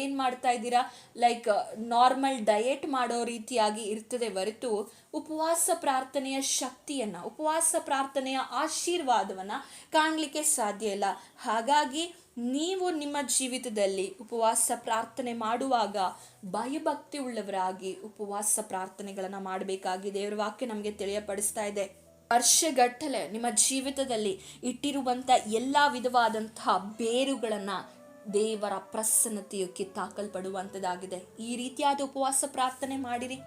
[SPEAKER 1] ಏನು ಮಾಡ್ತಾ ಇದ್ದೀರಾ? ಲೈಕ್, ನಾರ್ಮಲ್ ಡಯೆಟ್ ಮಾಡೋ ರೀತಿಯಾಗಿ ಇರ್ತದೆ ಹೊರತು ಉಪವಾಸ ಪ್ರಾರ್ಥನೆಯ ಶಕ್ತಿಯನ್ನು, ಉಪವಾಸ ಪ್ರಾರ್ಥನೆಯ ಆಶೀರ್ವಾದವನ್ನು ಕಾಣಲಿಕ್ಕೆ ಸಾಧ್ಯ ಇಲ್ಲ. ಹಾಗಾಗಿ ನೀವು ನಿಮ್ಮ ಜೀವಿತದಲ್ಲಿ ಉಪವಾಸ ಪ್ರಾರ್ಥನೆ ಮಾಡುವಾಗ ಭಯಭಕ್ತಿ ಉಳ್ಳವರಾಗಿ ಉಪವಾಸ ಪ್ರಾರ್ಥನೆಗಳನ್ನು ಮಾಡಬೇಕಾಗಿ ದೇವರ ವಾಕ್ಯ ನಮಗೆ ತಿಳಿಯಪಡಿಸ್ತಾ ಇದೆ. ವರ್ಷಗಟ್ಟಲೆ ನಿಮ್ಮ ಜೀವಿತದಲ್ಲಿ ಇಟ್ಟಿರುವಂಥ ಎಲ್ಲ ವಿಧವಾದಂತಹ ಬೇರುಗಳನ್ನು ದೇವರ ಪ್ರಸನ್ನತೆಯು ಕಿತ್ತಾಕಲ್ಪಡುವಂಥದ್ದಾಗಿದೆ ಈ ರೀತಿಯಾದ ಉಪವಾಸ ಪ್ರಾರ್ಥನೆ ಮಾಡಿರಿ.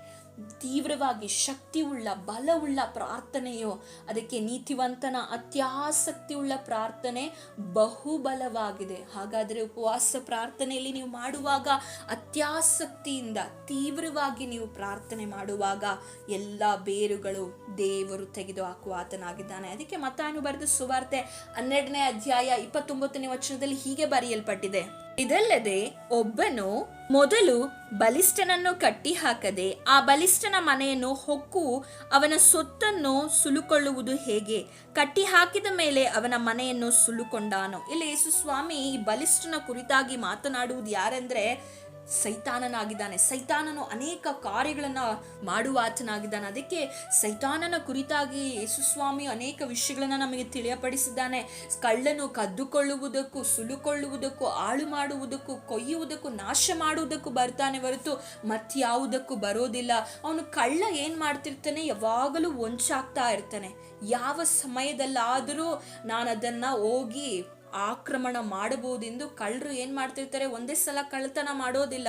[SPEAKER 1] ತೀವ್ರವಾಗಿ ಶಕ್ತಿಯುಳ್ಳ, ಬಲವುಳ್ಳ ಪ್ರಾರ್ಥನೆಯೋ ಅದಕ್ಕೆ ನೀತಿವಂತನ, ಅತ್ಯಾಸಕ್ತಿಯುಳ್ಳ ಪ್ರಾರ್ಥನೆ ಬಹುಬಲವಾಗಿದೆ. ಹಾಗಾದರೆ ಉಪವಾಸ ಪ್ರಾರ್ಥನೆಯಲ್ಲಿ ನೀವು ಮಾಡುವಾಗ ಅತ್ಯಾಸಕ್ತಿಯಿಂದ ತೀವ್ರವಾಗಿ ನೀವು ಪ್ರಾರ್ಥನೆ ಮಾಡುವಾಗ ಎಲ್ಲ ಬೇರುಗಳು ದೇವರು ತೆಗೆದು ಹಾಕುವ ಆತನಾಗಿದ್ದಾನೆ. ಅದಕ್ಕೆ ಮತ್ತಾನು ಬರೆದ ಸುವಾರ್ತೆ ಹನ್ನೆರಡನೇ ಅಧ್ಯಾಯ ಇಪ್ಪತ್ತೊಂಬತ್ತನೇ ವಚನದಲ್ಲಿ ಹೀಗೆ ಬರೆಯಲ್ಪಟ್ಟಿದೆ. ಇದಲ್ಲದೆ ಒಬ್ಬನು ಮೊದಲು ಬಲಿಷ್ಠನನ್ನು ಕಟ್ಟಿ ಹಾಕದೆ ಆ ಬಲಿಷ್ಠನ ಮನೆಯನ್ನು ಹೊಕ್ಕು ಅವನ ಸೊತ್ತನ್ನು ಸುಲುಕೊಳ್ಳುವುದು ಹೇಗೆ? ಕಟ್ಟಿ ಹಾಕಿದ ಮೇಲೆ ಅವನ ಮನೆಯನ್ನು ಸುಲುಕೊಂಡಾನು? ಇಲ್ಲಿ ಯೇಸು ಸ್ವಾಮಿ ಈ ಬಲಿಷ್ಠನ ಕುರಿತಾಗಿ ಮಾತನಾಡುವುದು ಯಾರೆಂದ್ರೆ ಸೈತಾನನಾಗಿದ್ದಾನೆ. ಸೈತಾನನು ಅನೇಕ ಕಾರ್ಯಗಳನ್ನು ಮಾಡುವ ಆತನಾಗಿದ್ದಾನೆ. ಅದಕ್ಕೆ ಸೈತಾನನ ಕುರಿತಾಗಿ ಯೇಸುಸ್ವಾಮಿ ಅನೇಕ ವಿಷಯಗಳನ್ನು ನಮಗೆ ತಿಳಿಯಪಡಿಸಿದ್ದಾನೆ. ಕಳ್ಳನು ಕದ್ದುಕೊಳ್ಳುವುದಕ್ಕೂ, ಸುಲುಕೊಳ್ಳುವುದಕ್ಕೂ, ಹಾಳು ಮಾಡುವುದಕ್ಕೂ, ಕೊಯ್ಯುವುದಕ್ಕೂ, ನಾಶ ಮಾಡುವುದಕ್ಕೂ ಬರ್ತಾನೆ ಹೊರತು ಮತ್ಯಾವುದಕ್ಕೂ ಬರೋದಿಲ್ಲ. ಅವನು ಕಳ್ಳ ಏನು ಮಾಡ್ತಿರ್ತಾನೆ? ಯಾವಾಗಲೂ ವಂಚಾಗ್ತಾ ಇರ್ತಾನೆ. ಯಾವ ಸಮಯದಲ್ಲಾದರೂ ನಾನು ಅದನ್ನು ಹೋಗಿ ಆಕ್ರಮಣ ಮಾಡಬಹುದೆಂದು ಕಳ್ಳರು ಏನ್ ಮಾಡ್ತಿರ್ತಾರೆ? ಒಂದೇ ಸಲ ಕಳ್ಳತನ ಮಾಡೋದಿಲ್ಲ.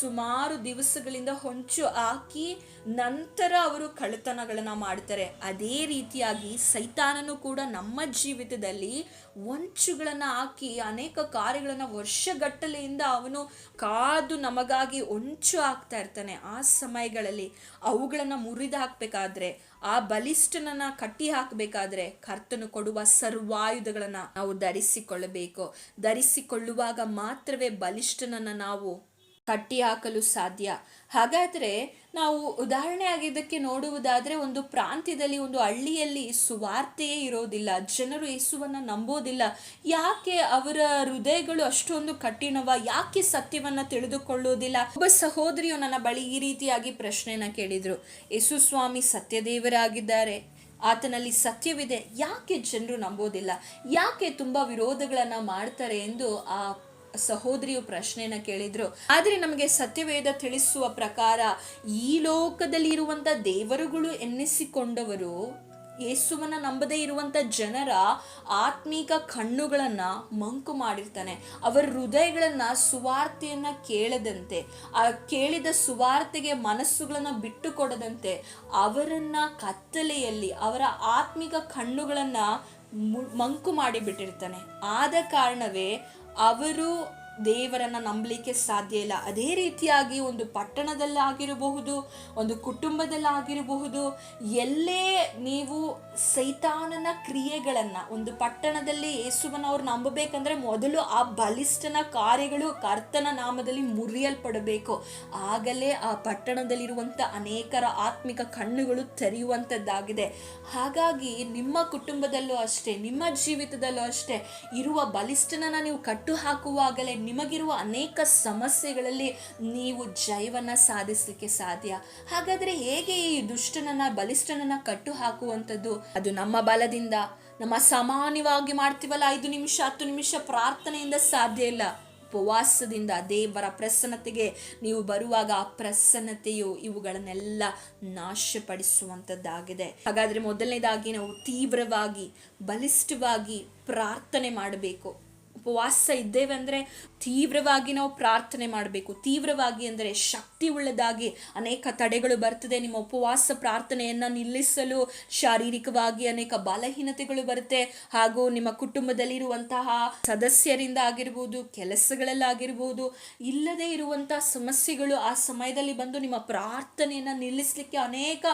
[SPEAKER 1] ಸುಮಾರು ದಿವಸಗಳಿಂದ ಹೊಂಚು ಹಾಕಿ ನಂತರ ಅವರು ಕಳ್ಳತನಗಳನ್ನ ಮಾಡ್ತಾರೆ. ಅದೇ ರೀತಿಯಾಗಿ ಸೈತಾನನು ಕೂಡ ನಮ್ಮ ಜೀವಿತದಲ್ಲಿ ಹೊಂಚುಗಳನ್ನ ಹಾಕಿ ಅನೇಕ ಕಾರ್ಯಗಳನ್ನ ವರ್ಷಗಟ್ಟಲೆಯಿಂದ ಅವನು ಕಾದು ನಮಗಾಗಿ ಹೊಂಚು ಹಾಕ್ತಾ ಇರ್ತಾನೆ ಆ ಸಮಯಗಳಲ್ಲಿ. ಅವುಗಳನ್ನ ಮುರಿದು ಹಾಕ್ಬೇಕಾದ್ರೆ ಆ ಬಲಿಷ್ಠನನ್ನ ಕಟ್ಟಿ ಹಾಕಬೇಕಾದ್ರೆ ಕರ್ತನು ಕೊಡುವ ಸರ್ವಾಯುಧಗಳನ್ನ ನಾವು ಧರಿಸಿಕೊಳ್ಳಬೇಕು. ಧರಿಸಿಕೊಳ್ಳುವಾಗ ಮಾತ್ರವೇ ಬಲಿಷ್ಠನನ್ನ ನಾವು ಕಟ್ಟಿ ಹಾಕಲು ಸಾಧ್ಯ. ಹಾಗಾದರೆ ನಾವು ಉದಾಹರಣೆ ಆಗಿದ್ದಕ್ಕೆ ನೋಡುವುದಾದರೆ ಒಂದು ಪ್ರಾಂತ್ಯದಲ್ಲಿ ಒಂದು ಹಳ್ಳಿಯಲ್ಲಿ ಸುವಾರ್ತೆಯೇ ಇರೋದಿಲ್ಲ, ಜನರು ಯೇಸುವನ್ನು ನಂಬೋದಿಲ್ಲ. ಯಾಕೆ ಅವರ ಹೃದಯಗಳು ಅಷ್ಟೊಂದು ಕಠಿಣವ? ಯಾಕೆ ಸತ್ಯವನ್ನು ತಿಳಿದುಕೊಳ್ಳುವುದಿಲ್ಲ ಒಬ್ಬ ಸಹೋದರಿಯು ನನ್ನ ಬಳಿ ಈ ರೀತಿಯಾಗಿ ಪ್ರಶ್ನೆಯನ್ನ ಕೇಳಿದರು. ಯೇಸು ಸ್ವಾಮಿ ಸತ್ಯದೇವರಾಗಿದ್ದಾರೆ. ಆತನಲ್ಲಿ ಸತ್ಯವಿದೆ. ಯಾಕೆ ಜನರು ನಂಬೋದಿಲ್ಲ? ಯಾಕೆ ತುಂಬಾ ವಿರೋಧಗಳನ್ನು ಮಾಡ್ತಾರೆ ಎಂದು ಆ ಸಹೋದರಿಯು ಪ್ರಶ್ನೆಯನ್ನ ಕೇಳಿದ್ರು, ಆದ್ರೆ ನಮಗೆ ಸತ್ಯವೇದ ತಿಳಿಸುವ ಪ್ರಕಾರ ಈ ಲೋಕದಲ್ಲಿ ಇರುವಂತ ದೇವರುಗಳು ಎನ್ನಿಸಿಕೊಂಡವರು, ಯೇಸುವನ್ನ ನಂಬದೇ ಇರುವಂತ ಜನರ ಆತ್ಮೀಕ ಕಣ್ಣುಗಳನ್ನ ಮಂಕು ಮಾಡಿರ್ತಾನೆ. ಅವರ ಹೃದಯಗಳನ್ನ ಸುವಾರ್ತೆಯನ್ನ ಕೇಳದಂತೆ, ಆ ಕೇಳಿದ ಸುವಾರ್ತೆಗೆ ಮನಸ್ಸುಗಳನ್ನ ಬಿಟ್ಟು ಕೊಡದಂತೆ ಅವರನ್ನ ಕತ್ತಲೆಯಲ್ಲಿ, ಅವರ ಆತ್ಮಿಕ ಕಣ್ಣುಗಳನ್ನ ಮಂಕು ಮಾಡಿಬಿಟ್ಟಿರ್ತಾನೆ. ಆದ ಕಾರಣವೇ ಅವರು ದೇವರನ್ನ ನಂಬಲಿಕ್ಕೆ ಸಾಧ್ಯ ಇಲ್ಲ. ಅದೇ ರೀತಿಯಾಗಿ ಒಂದು ಪಟ್ಟಣದಲ್ಲಾಗಿರಬಹುದು, ಒಂದು ಕುಟುಂಬದಲ್ಲಾಗಿರಬಹುದು, ಎಲ್ಲೇ ನೀವು ಸೈತಾನನ ಕ್ರಿಯೆಗಳನ್ನ, ಒಂದು ಪಟ್ಟಣದಲ್ಲಿ ಯೇಸುವನ್ನ ಅವ್ರು ನಂಬಬೇಕಂದ್ರೆ ಮೊದಲು ಆ ಬಲಿಷ್ಠನ ಕಾರ್ಯಗಳು ಕರ್ತನ ನಾಮದಲ್ಲಿ ಮುರಿಯಲ್ಪಡಬೇಕು. ಆಗಲೇ ಆ ಪಟ್ಟಣದಲ್ಲಿರುವಂಥ ಅನೇಕರ ಆತ್ಮಿಕ ಕಣ್ಣುಗಳು ತೆರೆಯುವಂಥದ್ದಾಗಿದೆ. ಹಾಗಾಗಿ ನಿಮ್ಮ ಕುಟುಂಬದಲ್ಲೂ ಅಷ್ಟೇ, ನಿಮ್ಮ ಜೀವಿತದಲ್ಲೂ ಅಷ್ಟೇ, ಇರುವ ಬಲಿಷ್ಠನನ್ನ ನೀವು ಕಟ್ಟು ಹಾಕುವಾಗಲೇ ನಿಮಗಿರುವ ಅನೇಕ ಸಮಸ್ಯೆಗಳಲ್ಲಿ ನೀವು ಜಯವನ್ನ ಸಾಧಿಸಲಿಕ್ಕೆ ಸಾಧ್ಯ. ಹಾಗಾದ್ರೆ ಹೇಗೆ ಈ ದುಷ್ಟನನ್ನ, ಬಲಿಷ್ಠನನ್ನ ಕಟ್ಟು ಹಾಕುವಂಥದ್ದು ಅದು ನಮ್ಮ ಬಲದಿಂದ, ನಮ್ಮ ಸಾಮಾನ್ಯವಾಗಿ ಮಾಡ್ತೀವಲ್ಲ, ಐದು ನಿಮಿಷ, ಹತ್ತು ನಿಮಿಷ ಪ್ರಾರ್ಥನೆಯಿಂದ ಸಾಧ್ಯ ಇಲ್ಲ. ಉಪವಾಸದಿಂದ ದೇವರ ಪ್ರಸನ್ನತೆಗೆ ನೀವು ಬರುವಾಗ ಆ ಪ್ರಸನ್ನತೆಯು ಇವುಗಳನ್ನೆಲ್ಲ ನಾಶಪಡಿಸುವಂಥದ್ದಾಗಿದೆ. ಹಾಗಾದ್ರೆ ಮೊದಲನೇದಾಗಿ ನಾವು ತೀವ್ರವಾಗಿ, ಬಲಿಷ್ಠವಾಗಿ ಪ್ರಾರ್ಥನೆ ಮಾಡಬೇಕು. ಉಪವಾಸ ಇದ್ದೇವೆ ಅಂದರೆ ತೀವ್ರವಾಗಿ ನಾವು ಪ್ರಾರ್ಥನೆ ಮಾಡಬೇಕು. ತೀವ್ರವಾಗಿ ಅಂದರೆ ಶಕ್ತಿ ಉಳ್ಳದಾಗಿ ಅನೇಕ ತಡೆಗಳು ಬರ್ತದೆ. ನಿಮ್ಮ ಉಪವಾಸ ಪ್ರಾರ್ಥನೆಯನ್ನು ನಿಲ್ಲಿಸಲು ಶಾರೀರಿಕವಾಗಿ ಅನೇಕ ಬಲಹೀನತೆಗಳು ಬರುತ್ತೆ. ಹಾಗೂ ನಿಮ್ಮ ಕುಟುಂಬದಲ್ಲಿರುವಂತಹ ಸದಸ್ಯರಿಂದ ಆಗಿರ್ಬೋದು, ಕೆಲಸಗಳಲ್ಲಾಗಿರ್ಬೋದು, ಇಲ್ಲದೆ ಇರುವಂತಹ ಸಮಸ್ಯೆಗಳು ಆ ಸಮಯದಲ್ಲಿ ಬಂದು ನಿಮ್ಮ ಪ್ರಾರ್ಥನೆಯನ್ನು ನಿಲ್ಲಿಸಲಿಕ್ಕೆ ಅನೇಕ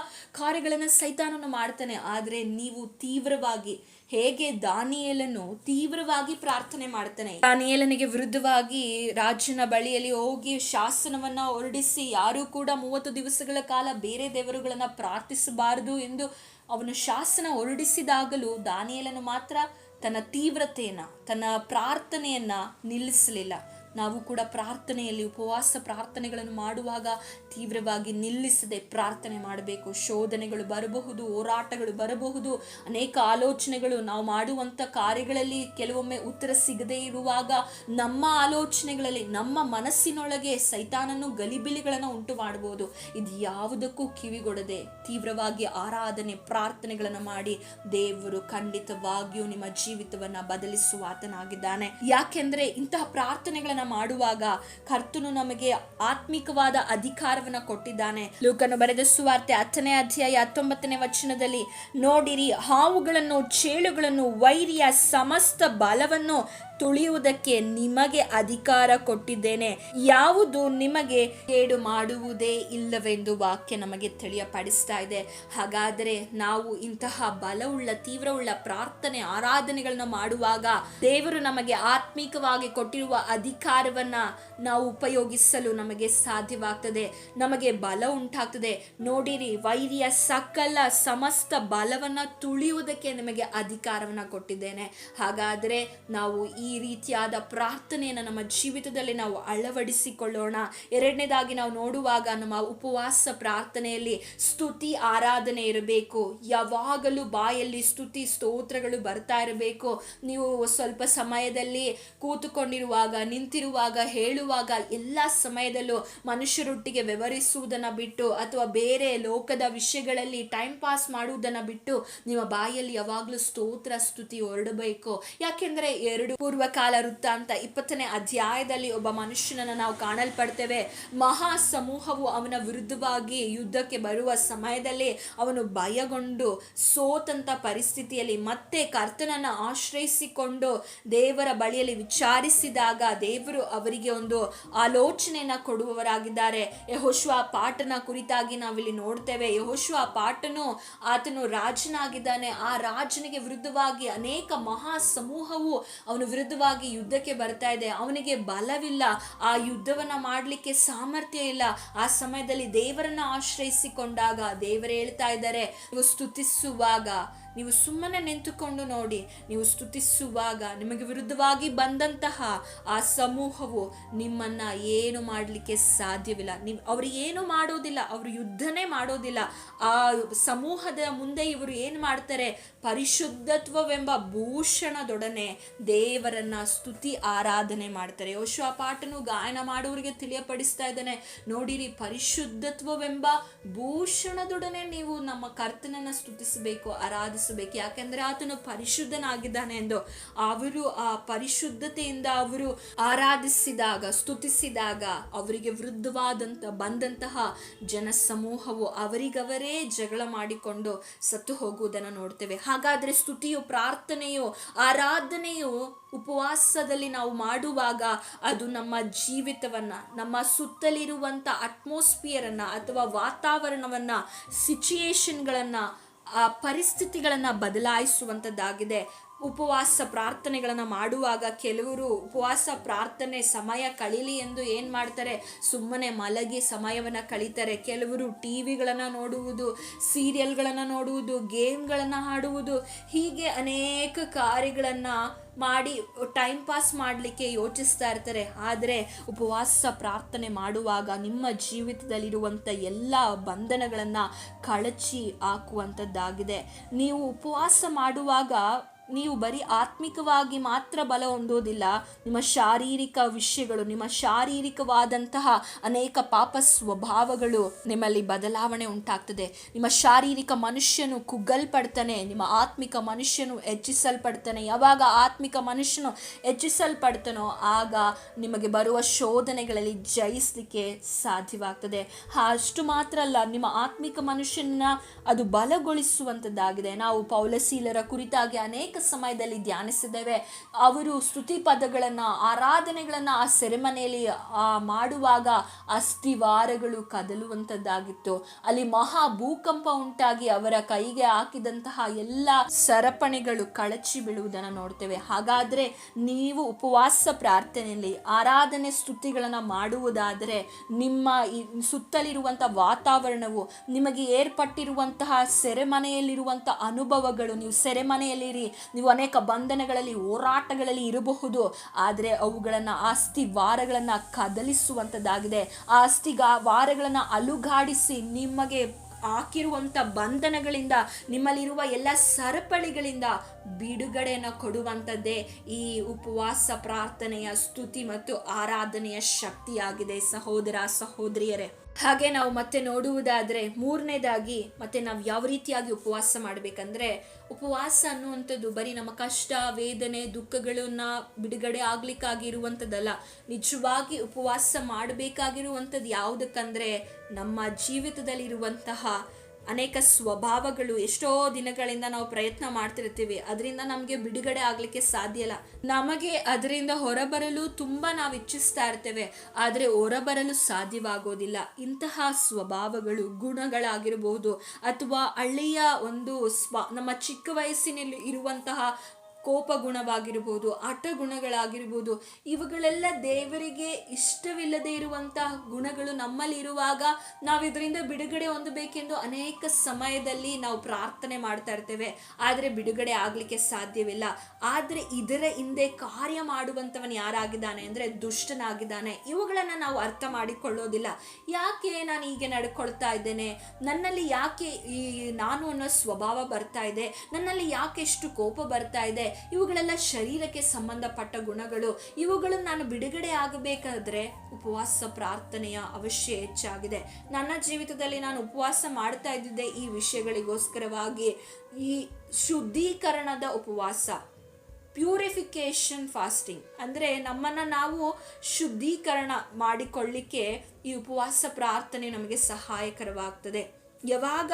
[SPEAKER 1] ಕಾರ್ಯಗಳನ್ನು ಸೈತಾನನು ಮಾಡ್ತಾನೆ. ಆದರೆ ನೀವು ತೀವ್ರವಾಗಿ ಹೇಗೆ ದಾನಿಯೇಲನು ತೀವ್ರವಾಗಿ ಪ್ರಾರ್ಥನೆ ಮಾಡ್ತಾನೆ. ದಾನಿಯೇಲನಿಗೆ ವಿರುದ್ಧವಾಗಿ ರಾಜನ ಬಳಿಯಲ್ಲಿ ಹೋಗಿ ಶಾಸನವನ್ನ ಹೊರಡಿಸಿ ಯಾರು ಕೂಡ ಮೂವತ್ತು ದಿವಸಗಳ ಕಾಲ ಬೇರೆ ದೇವರುಗಳನ್ನ ಪ್ರಾರ್ಥಿಸಬಾರದು ಎಂದು ಅವನು ಶಾಸನ ಹೊರಡಿಸಿದಾಗಲೂ ದಾನಿಯೇಲನು ಮಾತ್ರ ತನ್ನ ತೀವ್ರತೆಯನ್ನ, ತನ್ನ ಪ್ರಾರ್ಥನೆಯನ್ನ ನಿಲ್ಲಿಸಲಿಲ್ಲ. ನಾವು ಕೂಡ ಪ್ರಾರ್ಥನೆಯಲ್ಲಿ, ಉಪವಾಸ ಪ್ರಾರ್ಥನೆಗಳನ್ನು ಮಾಡುವಾಗ ತೀವ್ರವಾಗಿ ನಿಲ್ಲಿಸದೆ ಪ್ರಾರ್ಥನೆ ಮಾಡಬೇಕು. ಶೋಧನೆಗಳು ಬರಬಹುದು, ಹೋರಾಟಗಳು ಬರಬಹುದು. ಅನೇಕ ಆಲೋಚನೆಗಳು ನಾವು ಮಾಡುವಂಥ ಕಾರ್ಯಗಳಲ್ಲಿ ಕೆಲವೊಮ್ಮೆ ಉತ್ತರ ಸಿಗದೇ ಇರುವಾಗ ನಮ್ಮ ಆಲೋಚನೆಗಳಲ್ಲಿ, ನಮ್ಮ ಮನಸ್ಸಿನೊಳಗೆ ಸೈತಾನನ್ನು ಗಲಿಬಿಲಿಗಳನ್ನು ಉಂಟು ಮಾಡಬಹುದು ಇದು ಯಾವುದಕ್ಕೂ ಕಿವಿಗೊಡದೆ ತೀವ್ರವಾಗಿ ಆರಾಧನೆ ಪ್ರಾರ್ಥನೆಗಳನ್ನು ಮಾಡಿ ದೇವರು ಖಂಡಿತವಾಗಿಯೂ ನಿಮ್ಮ ಜೀವಿತವನ್ನ ಬದಲಿಸುವ ಆತನಾಗಿದ್ದಾನೆ ಯಾಕೆಂದ್ರೆ ಇಂತಹ ಪ್ರಾರ್ಥನೆಗಳನ್ನ ಮಾಡುವಾಗ ಕರ್ತನು ನಮಗೆ ಆತ್ಮಿಕವಾದ ಅಧಿಕಾರವನ್ನು ಕೊಟ್ಟಿದ್ದಾನೆ. ಲೂಕನು ಬರೆದ ಸುವಾರ್ತೆ ಹತ್ತನೇ ಅಧ್ಯಾಯ ಹತ್ತೊಂಬತ್ತನೇ ವಚನದಲ್ಲಿ, ನೋಡಿರಿ, ಹಾವುಗಳನ್ನು, ಚೇಳುಗಳನ್ನು, ವೈರಿಯ ಸಮಸ್ತ ಬಲವನ್ನು ತುಳಿಯುವುದಕ್ಕೆ ನಿಮಗೆ ಅಧಿಕಾರ ಕೊಟ್ಟಿದ್ದೇನೆ. ಯಾವುದು ನಿಮಗೆ ಕೇಡು ಮಾಡುವುದೇ ಇಲ್ಲವೆಂದು ವಾಕ್ಯ ನಮಗೆ ತಿಳಿಯಪಡಿಸ್ತಾ ಇದೆ. ಹಾಗಾದರೆ ನಾವು ಇಂತಹ ಬಲವುಳ್ಳ, ತೀವ್ರವುಳ್ಳ ಪ್ರಾರ್ಥನೆ, ಆರಾಧನೆಗಳನ್ನು ಮಾಡುವಾಗ ದೇವರು ನಮಗೆ ಆತ್ಮಿಕವಾಗಿ ಕೊಟ್ಟಿರುವ ಅಧಿಕಾರವನ್ನ ನಾವು ಉಪಯೋಗಿಸಲು ನಮಗೆ ಸಾಧ್ಯವಾಗ್ತದೆ. ನಮಗೆ ಬಲ ಉಂಟಾಗ್ತದೆ. ನೋಡಿರಿ, ವೈರಿಯ ಸಕಲ ಸಮಸ್ತ ಬಲವನ್ನ ತುಳಿಯುವುದಕ್ಕೆ ನಿಮಗೆ ಅಧಿಕಾರವನ್ನ ಕೊಟ್ಟಿದ್ದೇನೆ. ಹಾಗಾದರೆ ನಾವು ಈ ರೀತಿಯಾದ ಪ್ರಾರ್ಥನೆಯನ್ನು ನಮ್ಮ ಜೀವಿತದಲ್ಲಿ ನಾವು ಅಳವಡಿಸಿಕೊಳ್ಳೋಣ. ಎರಡನೇದಾಗಿ ನಾವು ನೋಡುವಾಗ ನಮ್ಮ ಉಪವಾಸ ಪ್ರಾರ್ಥನೆಯಲ್ಲಿ ಸ್ತುತಿ, ಆರಾಧನೆ ಇರಬೇಕು. ಯಾವಾಗಲೂ ಬಾಯಲ್ಲಿ ಸ್ತುತಿ, ಸ್ತೋತ್ರಗಳು ಬರ್ತಾ ಇರಬೇಕು. ನೀವು ಸ್ವಲ್ಪ ಸಮಯದಲ್ಲಿ ಕೂತುಕೊಂಡಿರುವಾಗ, ನಿಂತಿರುವಾಗ, ಹೇಳುವಾಗ ಎಲ್ಲ ಸಮಯದಲ್ಲೂ ಮನುಷ್ಯರೊಟ್ಟಿಗೆ ವ್ಯವಹರಿಸುವುದನ್ನು ಬಿಟ್ಟು ಅಥವಾ ಬೇರೆ ಲೋಕದ ವಿಷಯಗಳಲ್ಲಿ ಟೈಮ್ ಪಾಸ್ ಮಾಡುವುದನ್ನು ಬಿಟ್ಟು ನಿಮ್ಮ ಬಾಯಲ್ಲಿ ಯಾವಾಗಲೂ ಸ್ತೋತ್ರ, ಸ್ತುತಿ ಹೊರಡಬೇಕು. ಯಾಕೆಂದ್ರೆ ಎರಡು ಪೂರ್ವಕಾಲ ವೃತ್ತ ಅಂತ ಇಪ್ಪತ್ತನೇ ಅಧ್ಯಾಯದಲ್ಲಿ ಒಬ್ಬ ಮನುಷ್ಯನನ್ನು ನಾವು ಕಾಣಲ್ಪಡ್ತೇವೆ. ಮಹಾ ಸಮೂಹವು ಅವನ ವಿರುದ್ಧವಾಗಿ ಯುದ್ಧಕ್ಕೆ ಬರುವ ಸಮಯದಲ್ಲಿ ಅವನು ಭಯಗೊಂಡು ಸೋತಂತ ಪರಿಸ್ಥಿತಿಯಲ್ಲಿ ಮತ್ತೆ ಕರ್ತನನ್ನು ಆಶ್ರಯಿಸಿಕೊಂಡು ದೇವರ ಬಳಿಯಲ್ಲಿ ವಿಚಾರಿಸಿದಾಗ ದೇವರು ಅವರಿಗೆ ಒಂದು ಆಲೋಚನೆಯನ್ನು ಕೊಡುವವರಾಗಿದ್ದಾರೆ. ಯಹೋಶ್ವ ಪಾಠನ ಕುರಿತಾಗಿ ನಾವಿಲ್ಲಿ ನೋಡ್ತೇವೆ. ಯಹೋಶ್ವ ಪಾಠನು ಆತನು ರಾಜನಾಗಿದ್ದಾನೆ. ಆ ರಾಜನಿಗೆ ವಿರುದ್ಧವಾಗಿ ಅನೇಕ ಮಹಾ ಸಮೂಹವು ಅವನ ವಿರುದ್ಧವಾಗಿ ಯುದ್ಧಕ್ಕೆ ಬರ್ತಾ ಇದೆ. ಅವನಿಗೆ ಬಲವಿಲ್ಲ. ಆ ಯುದ್ಧವನ್ನ ಮಾಡಲಿಕ್ಕೆ ಸಾಮರ್ಥ್ಯ ಇಲ್ಲ. ಆ ಸಮಯದಲ್ಲಿ ದೇವರನ್ನ ಆಶ್ರಯಿಸಿಕೊಂಡಾಗ ದೇವರು ಹೇಳ್ತಾ ಇದ್ದಾರೆ, ನೀವು ಸ್ತುತಿಸುವಾಗ, ನೀವು ಸುಮ್ಮನೆ ನಿಂತುಕೊಂಡು ನೋಡಿ, ನೀವು ಸ್ತುತಿಸುವಾಗ ನಿಮಗೆ ವಿರುದ್ಧವಾಗಿ ಬಂದಂತಹ ಆ ಸಮೂಹವು ನಿಮ್ಮನ್ನ ಏನು ಮಾಡಲಿಕ್ಕೆ ಸಾಧ್ಯವಿಲ್ಲ. ನೀವು, ಅವರು ಏನು ಮಾಡೋದಿಲ್ಲ, ಅವರು ಯುದ್ಧನೇ ಮಾಡೋದಿಲ್ಲ. ಆ ಸಮೂಹದ ಮುಂದೆ ಇವರು ಏನು ಮಾಡ್ತಾರೆ? ಪರಿಶುದ್ಧತ್ವವೆಂಬ ಭೂಷಣದೊಡನೆ ದೇವರನ್ನ ಸ್ತುತಿ, ಆರಾಧನೆ ಮಾಡ್ತಾರೆ. ಯೋಶ್ವ ಪಾಠನು ಗಾಯನ ಮಾಡುವವರಿಗೆ ತಿಳಿಯಪಡಿಸ್ತಾ ಇದ್ದಾನೆ. ನೋಡಿರಿ, ಪರಿಶುದ್ಧತ್ವವೆಂಬ ಭೂಷಣದೊಡನೆ ನೀವು ನಮ್ಮ ಕರ್ತನನ್ನ ಸ್ತುತಿಸಬೇಕು, ಆರಾಧಿಸಬೇಕು. ಯಾಕೆಂದ್ರೆ ಆತನು ಪರಿಶುದ್ಧನಾಗಿದ್ದಾನೆ ಎಂದು. ಅವರು ಆ ಪರಿಶುದ್ಧತೆಯಿಂದ ಅವರು ಆರಾಧಿಸಿದಾಗ, ಸ್ತುತಿಸಿದಾಗ ಅವರಿಗೆ ವೃದ್ಧವಾದಂತ ಬಂದಂತಹ ಜನಸಮೂಹವು ಅವರಿಗವರೇ ಜಗಳ ಮಾಡಿಕೊಂಡು ಸತ್ತು ಹೋಗುವುದನ್ನು ನೋಡ್ತೇವೆ. ಹಾಗಾದ್ರೆ ಸ್ತುತಿಯು, ಪ್ರಾರ್ಥನೆಯು, ಆರಾಧನೆಯು ಉಪವಾಸದಲ್ಲಿ ನಾವು ಮಾಡುವಾಗ ಅದು ನಮ್ಮ ಜೀವಿತವನ್ನ, ನಮ್ಮ ಸುತ್ತಲಿರುವಂತ ಅಟ್ಮಾಸ್ಫಿಯರನ್ನ ಅಥವಾ ವಾತಾವರಣವನ್ನ ಸಿಚುಯೇಷನ್ಗಳನ್ನ ಆ ಪರಿಸ್ಥಿತಿಗಳನ್ನ ಬದಲಾಯಿಸುವಂಥದ್ದಾಗಿದೆ ಉಪವಾಸ ಪ್ರಾರ್ಥನೆಗಳನ್ನು ಮಾಡುವಾಗ ಕೆಲವರು ಉಪವಾಸ ಪ್ರಾರ್ಥನೆ ಸಮಯ ಕಳೀಲಿ ಎಂದು ಏನು ಮಾಡ್ತಾರೆ? ಸುಮ್ಮನೆ ಮಲಗಿ ಸಮಯವನ್ನು ಕಳೀತಾರೆ. ಕೆಲವರು ಟಿ ವಿಗಳನ್ನು ನೋಡುವುದು, ಸೀರಿಯಲ್ಗಳನ್ನು ನೋಡುವುದು, ಗೇಮ್ಗಳನ್ನು ಆಡುವುದು, ಹೀಗೆ ಅನೇಕ ಕಾರ್ಯಗಳನ್ನು ಮಾಡಿ ಟೈಮ್ ಪಾಸ್ ಮಾಡಲಿಕ್ಕೆ ಯೋಚಿಸ್ತಾ ಇರ್ತಾರೆ. ಆದರೆ ಉಪವಾಸ ಪ್ರಾರ್ಥನೆ ಮಾಡುವಾಗ ನಿಮ್ಮ ಜೀವಿತದಲ್ಲಿರುವಂಥ ಎಲ್ಲ ಬಂಧನಗಳನ್ನು ಕಳಚಿ ಹಾಕುವಂಥದ್ದಾಗಿದೆ ನೀವು ಉಪವಾಸ ಮಾಡುವಾಗ ನೀವು ಬರೀ ಆತ್ಮಿಕವಾಗಿ ಮಾತ್ರ ಬಲ ಹೊಂದೋದಿಲ್ಲ. ನಿಮ್ಮ ಶಾರೀರಿಕ ವಿಷಯಗಳು, ನಿಮ್ಮ ಶಾರೀರಿಕವಾದಂತಹ ಅನೇಕ ಪಾಪ ಸ್ವಭಾವಗಳು ನಿಮ್ಮಲ್ಲಿ ಬದಲಾವಣೆ ಉಂಟಾಗ್ತದೆ. ನಿಮ್ಮ ಶಾರೀರಿಕ ಮನುಷ್ಯನು ಕುಗ್ಗಲ್ಪಡ್ತಾನೆ, ನಿಮ್ಮ ಆತ್ಮಿಕ ಮನುಷ್ಯನು ಹೆಚ್ಚಿಸಲ್ಪಡ್ತಾನೆ. ಯಾವಾಗ ಆತ್ಮಿಕ ಮನುಷ್ಯನು ಹೆಚ್ಚಿಸಲ್ಪಡ್ತಾನೋ ಆಗ ನಿಮಗೆ ಬರುವ ಶೋಧನೆಗಳಲ್ಲಿ ಜಯಿಸಲಿಕ್ಕೆ ಸಾಧ್ಯವಾಗ್ತದೆ. ಅಷ್ಟು ಮಾತ್ರ ಅಲ್ಲ, ನಿಮ್ಮ ಆತ್ಮಿಕ ಮನುಷ್ಯನ ಅದು ಬಲಗೊಳಿಸುವಂಥದ್ದಾಗಿದೆ ನಾವು ಪೌಲಸೀಲರ ಕುರಿತಾಗಿ ಅನೇಕ ಸಮಯದಲ್ಲಿ ಧ್ಯಾನಿಸಿದ್ದೇವೆ. ಅವರು ಸ್ತುತಿ ಪದಗಳನ್ನು, ಆರಾಧನೆಗಳನ್ನು ಆ ಸೆರೆಮನೆಯಲ್ಲಿ ಮಾಡುವಾಗ ಅಸ್ಥಿವಾರಗಳು ಕದಲುವಂಥದ್ದಾಗಿತ್ತು ಅಲ್ಲಿ ಮಹಾ ಭೂಕಂಪ ಉಂಟಾಗಿ ಅವರ ಕೈಗೆ ಹಾಕಿದಂತಹ ಎಲ್ಲ ಸರಪಣಿಗಳು ಕಳಚಿ ಬೀಳುವುದನ್ನು ನೋಡ್ತೇವೆ. ಹಾಗಾದ್ರೆ ನೀವು ಉಪವಾಸ ಪ್ರಾರ್ಥನೆಯಲ್ಲಿ ಆರಾಧನೆ ಸ್ತುತಿಗಳನ್ನು ಮಾಡುವುದಾದರೆ ನಿಮ್ಮ ಈ ಸುತ್ತಲಿರುವಂಥ ವಾತಾವರಣವು ನಿಮಗೆ ಏರ್ಪಟ್ಟಿರುವಂತಹ ಸೆರೆಮನೆಯಲ್ಲಿರುವಂಥ ಅನುಭವಗಳು, ನೀವು ಸೆರೆಮನೆಯಲ್ಲಿರಿ ನೀವು ಅನೇಕ ಬಂಧನಗಳಲ್ಲಿ, ಹೋರಾಟಗಳಲ್ಲಿ ಇರಬಹುದು. ಆದರೆ ಅವುಗಳನ್ನು, ಆಸ್ತಿ ವಾರಗಳನ್ನು ಕದಲಿಸುವಂಥದ್ದಾಗಿದೆ ಆ ಆಸ್ತಿ ವಾರಗಳನ್ನು ಅಲುಗಾಡಿಸಿ ನಿಮಗೆ ಹಾಕಿರುವಂಥ ಬಂಧನಗಳಿಂದ, ನಿಮ್ಮಲ್ಲಿರುವ ಎಲ್ಲ ಸರಪಳಿಗಳಿಂದ ಬಿಡುಗಡೆಯನ್ನು ಕೊಡುವಂಥದ್ದೇ ಈ ಉಪವಾಸ, ಪ್ರಾರ್ಥನೆಯ ಸ್ತುತಿ ಮತ್ತು ಆರಾಧನೆಯ ಶಕ್ತಿಯಾಗಿದೆ ಸಹೋದರ, ಸಹೋದರಿಯರೇ. ಹಾಗೆ ನಾವು ಮತ್ತೆ ನೋಡುವುದಾದರೆ ಮೂರನೇದಾಗಿ ಮತ್ತೆ ನಾವು ಯಾವ ರೀತಿಯಾಗಿ ಉಪವಾಸ ಮಾಡಬೇಕಂದ್ರೆ ಉಪವಾಸ ಅನ್ನುವಂಥದ್ದು ಬರೀ ನಮ್ಮ ಕಷ್ಟ, ವೇದನೆ, ದುಃಖಗಳನ್ನ ಬಿಡುಗಡೆ ಆಗ್ಲಿಕ್ಕಾಗಿರುವಂಥದ್ದಲ್ಲ. ನಿಜವಾಗಿ ಉಪವಾಸ ಮಾಡಬೇಕಾಗಿರುವಂಥದ್ದು ಯಾವುದಕ್ಕಂದ್ರೆ ನಮ್ಮ ಜೀವಿತದಲ್ಲಿರುವಂತಹ ಅನೇಕ ಸ್ವಭಾವಗಳು ಎಷ್ಟೋ ದಿನಗಳಿಂದ ನಾವು ಪ್ರಯತ್ನ ಮಾಡ್ತಿರ್ತೀವಿ. ಅದರಿಂದ ನಮಗೆ ಬಿಡುಗಡೆ ಆಗಲಿಕ್ಕೆ ಸಾಧ್ಯ ಇಲ್ಲ. ನಮಗೆ ಅದರಿಂದ ಹೊರಬರಲು ತುಂಬ ನಾವು ಇಚ್ಛಿಸ್ತಾ ಇರ್ತೇವೆ. ಆದರೆ ಹೊರಬರಲು ಸಾಧ್ಯವಾಗೋದಿಲ್ಲ. ಇಂತಹ ಸ್ವಭಾವಗಳು ಗುಣಗಳಾಗಿರಬಹುದು ಅಥವಾ ಹಳ್ಳಿಯ ಒಂದು ಸ್ವ, ನಮ್ಮ ಚಿಕ್ಕ ವಯಸ್ಸಿನಲ್ಲಿ ಇರುವಂತಹ ಕೋಪ ಗುಣವಾಗಿರ್ಬೋದು ಆಟ ಗುಣಗಳಾಗಿರ್ಬೋದು ಇವುಗಳೆಲ್ಲ ದೇವರಿಗೆ ಇಷ್ಟವಿಲ್ಲದೆ ಇರುವಂತಹ ಗುಣಗಳು ನಮ್ಮಲ್ಲಿ ಇರುವಾಗ ನಾವು ಇದರಿಂದ ಬಿಡುಗಡೆ ಹೊಂದಬೇಕೆಂದು ಅನೇಕ ಸಮಯದಲ್ಲಿ ನಾವು ಪ್ರಾರ್ಥನೆ ಮಾಡ್ತಾ ಇರ್ತೇವೆ. ಆದರೆ ಬಿಡುಗಡೆ ಆಗಲಿಕ್ಕೆ ಸಾಧ್ಯವಿಲ್ಲ. ಆದರೆ ಇದರ ಹಿಂದೆ ಕಾರ್ಯ ಮಾಡುವಂಥವನು ಯಾರಾಗಿದ್ದಾನೆ ಅಂದರೆ ದುಷ್ಟನಾಗಿದ್ದಾನೆ. ಇವುಗಳನ್ನು ನಾವು ಅರ್ಥ ಮಾಡಿಕೊಳ್ಳೋದಿಲ್ಲ. ಯಾಕೆ ನಾನು ಹೀಗೆ ನಡ್ಕೊಳ್ತಾ ಇದ್ದೇನೆ? ನನ್ನಲ್ಲಿ ಯಾಕೆ ಈ ನಾನು ಅನ್ನೋ ಸ್ವಭಾವ ಬರ್ತಾ ಇದೆ? ನನ್ನಲ್ಲಿ ಯಾಕೆ ಎಷ್ಟು ಕೋಪ ಬರ್ತಾ ಇದೆ? ಇವುಗಳೆಲ್ಲ ಶರೀರಕ್ಕೆ ಸಂಬಂಧಪಟ್ಟ ಗುಣಗಳು. ಇವುಗಳು ನಾನು ಬಿಡುಗಡೆ ಆಗಬೇಕಾದ್ರೆ ಉಪವಾಸ ಪ್ರಾರ್ಥನೆಯ ಅವಶ್ಯ ಹೆಚ್ಚಾಗಿದೆ. ನನ್ನ ಜೀವಿತದಲ್ಲಿ ನಾನು ಉಪವಾಸ ಮಾಡ್ತಾ ಇದ್ದಿದ್ದೆ ಈ ವಿಷಯಗಳಿಗೋಸ್ಕರವಾಗಿ. ಈ ಶುದ್ಧೀಕರಣದ ಉಪವಾಸ ಪ್ಯೂರಿಫಿಕೇಶನ್ ಫಾಸ್ಟಿಂಗ್ ಅಂದರೆ ನಮ್ಮನ್ನು ನಾವು ಶುದ್ಧೀಕರಣ ಮಾಡಿಕೊಳ್ಳಿಕ್ಕೆ ಈ ಉಪವಾಸ ಪ್ರಾರ್ಥನೆ ನಮಗೆ ಸಹಾಯಕರವಾಗ್ತದೆ. ಯಾವಾಗ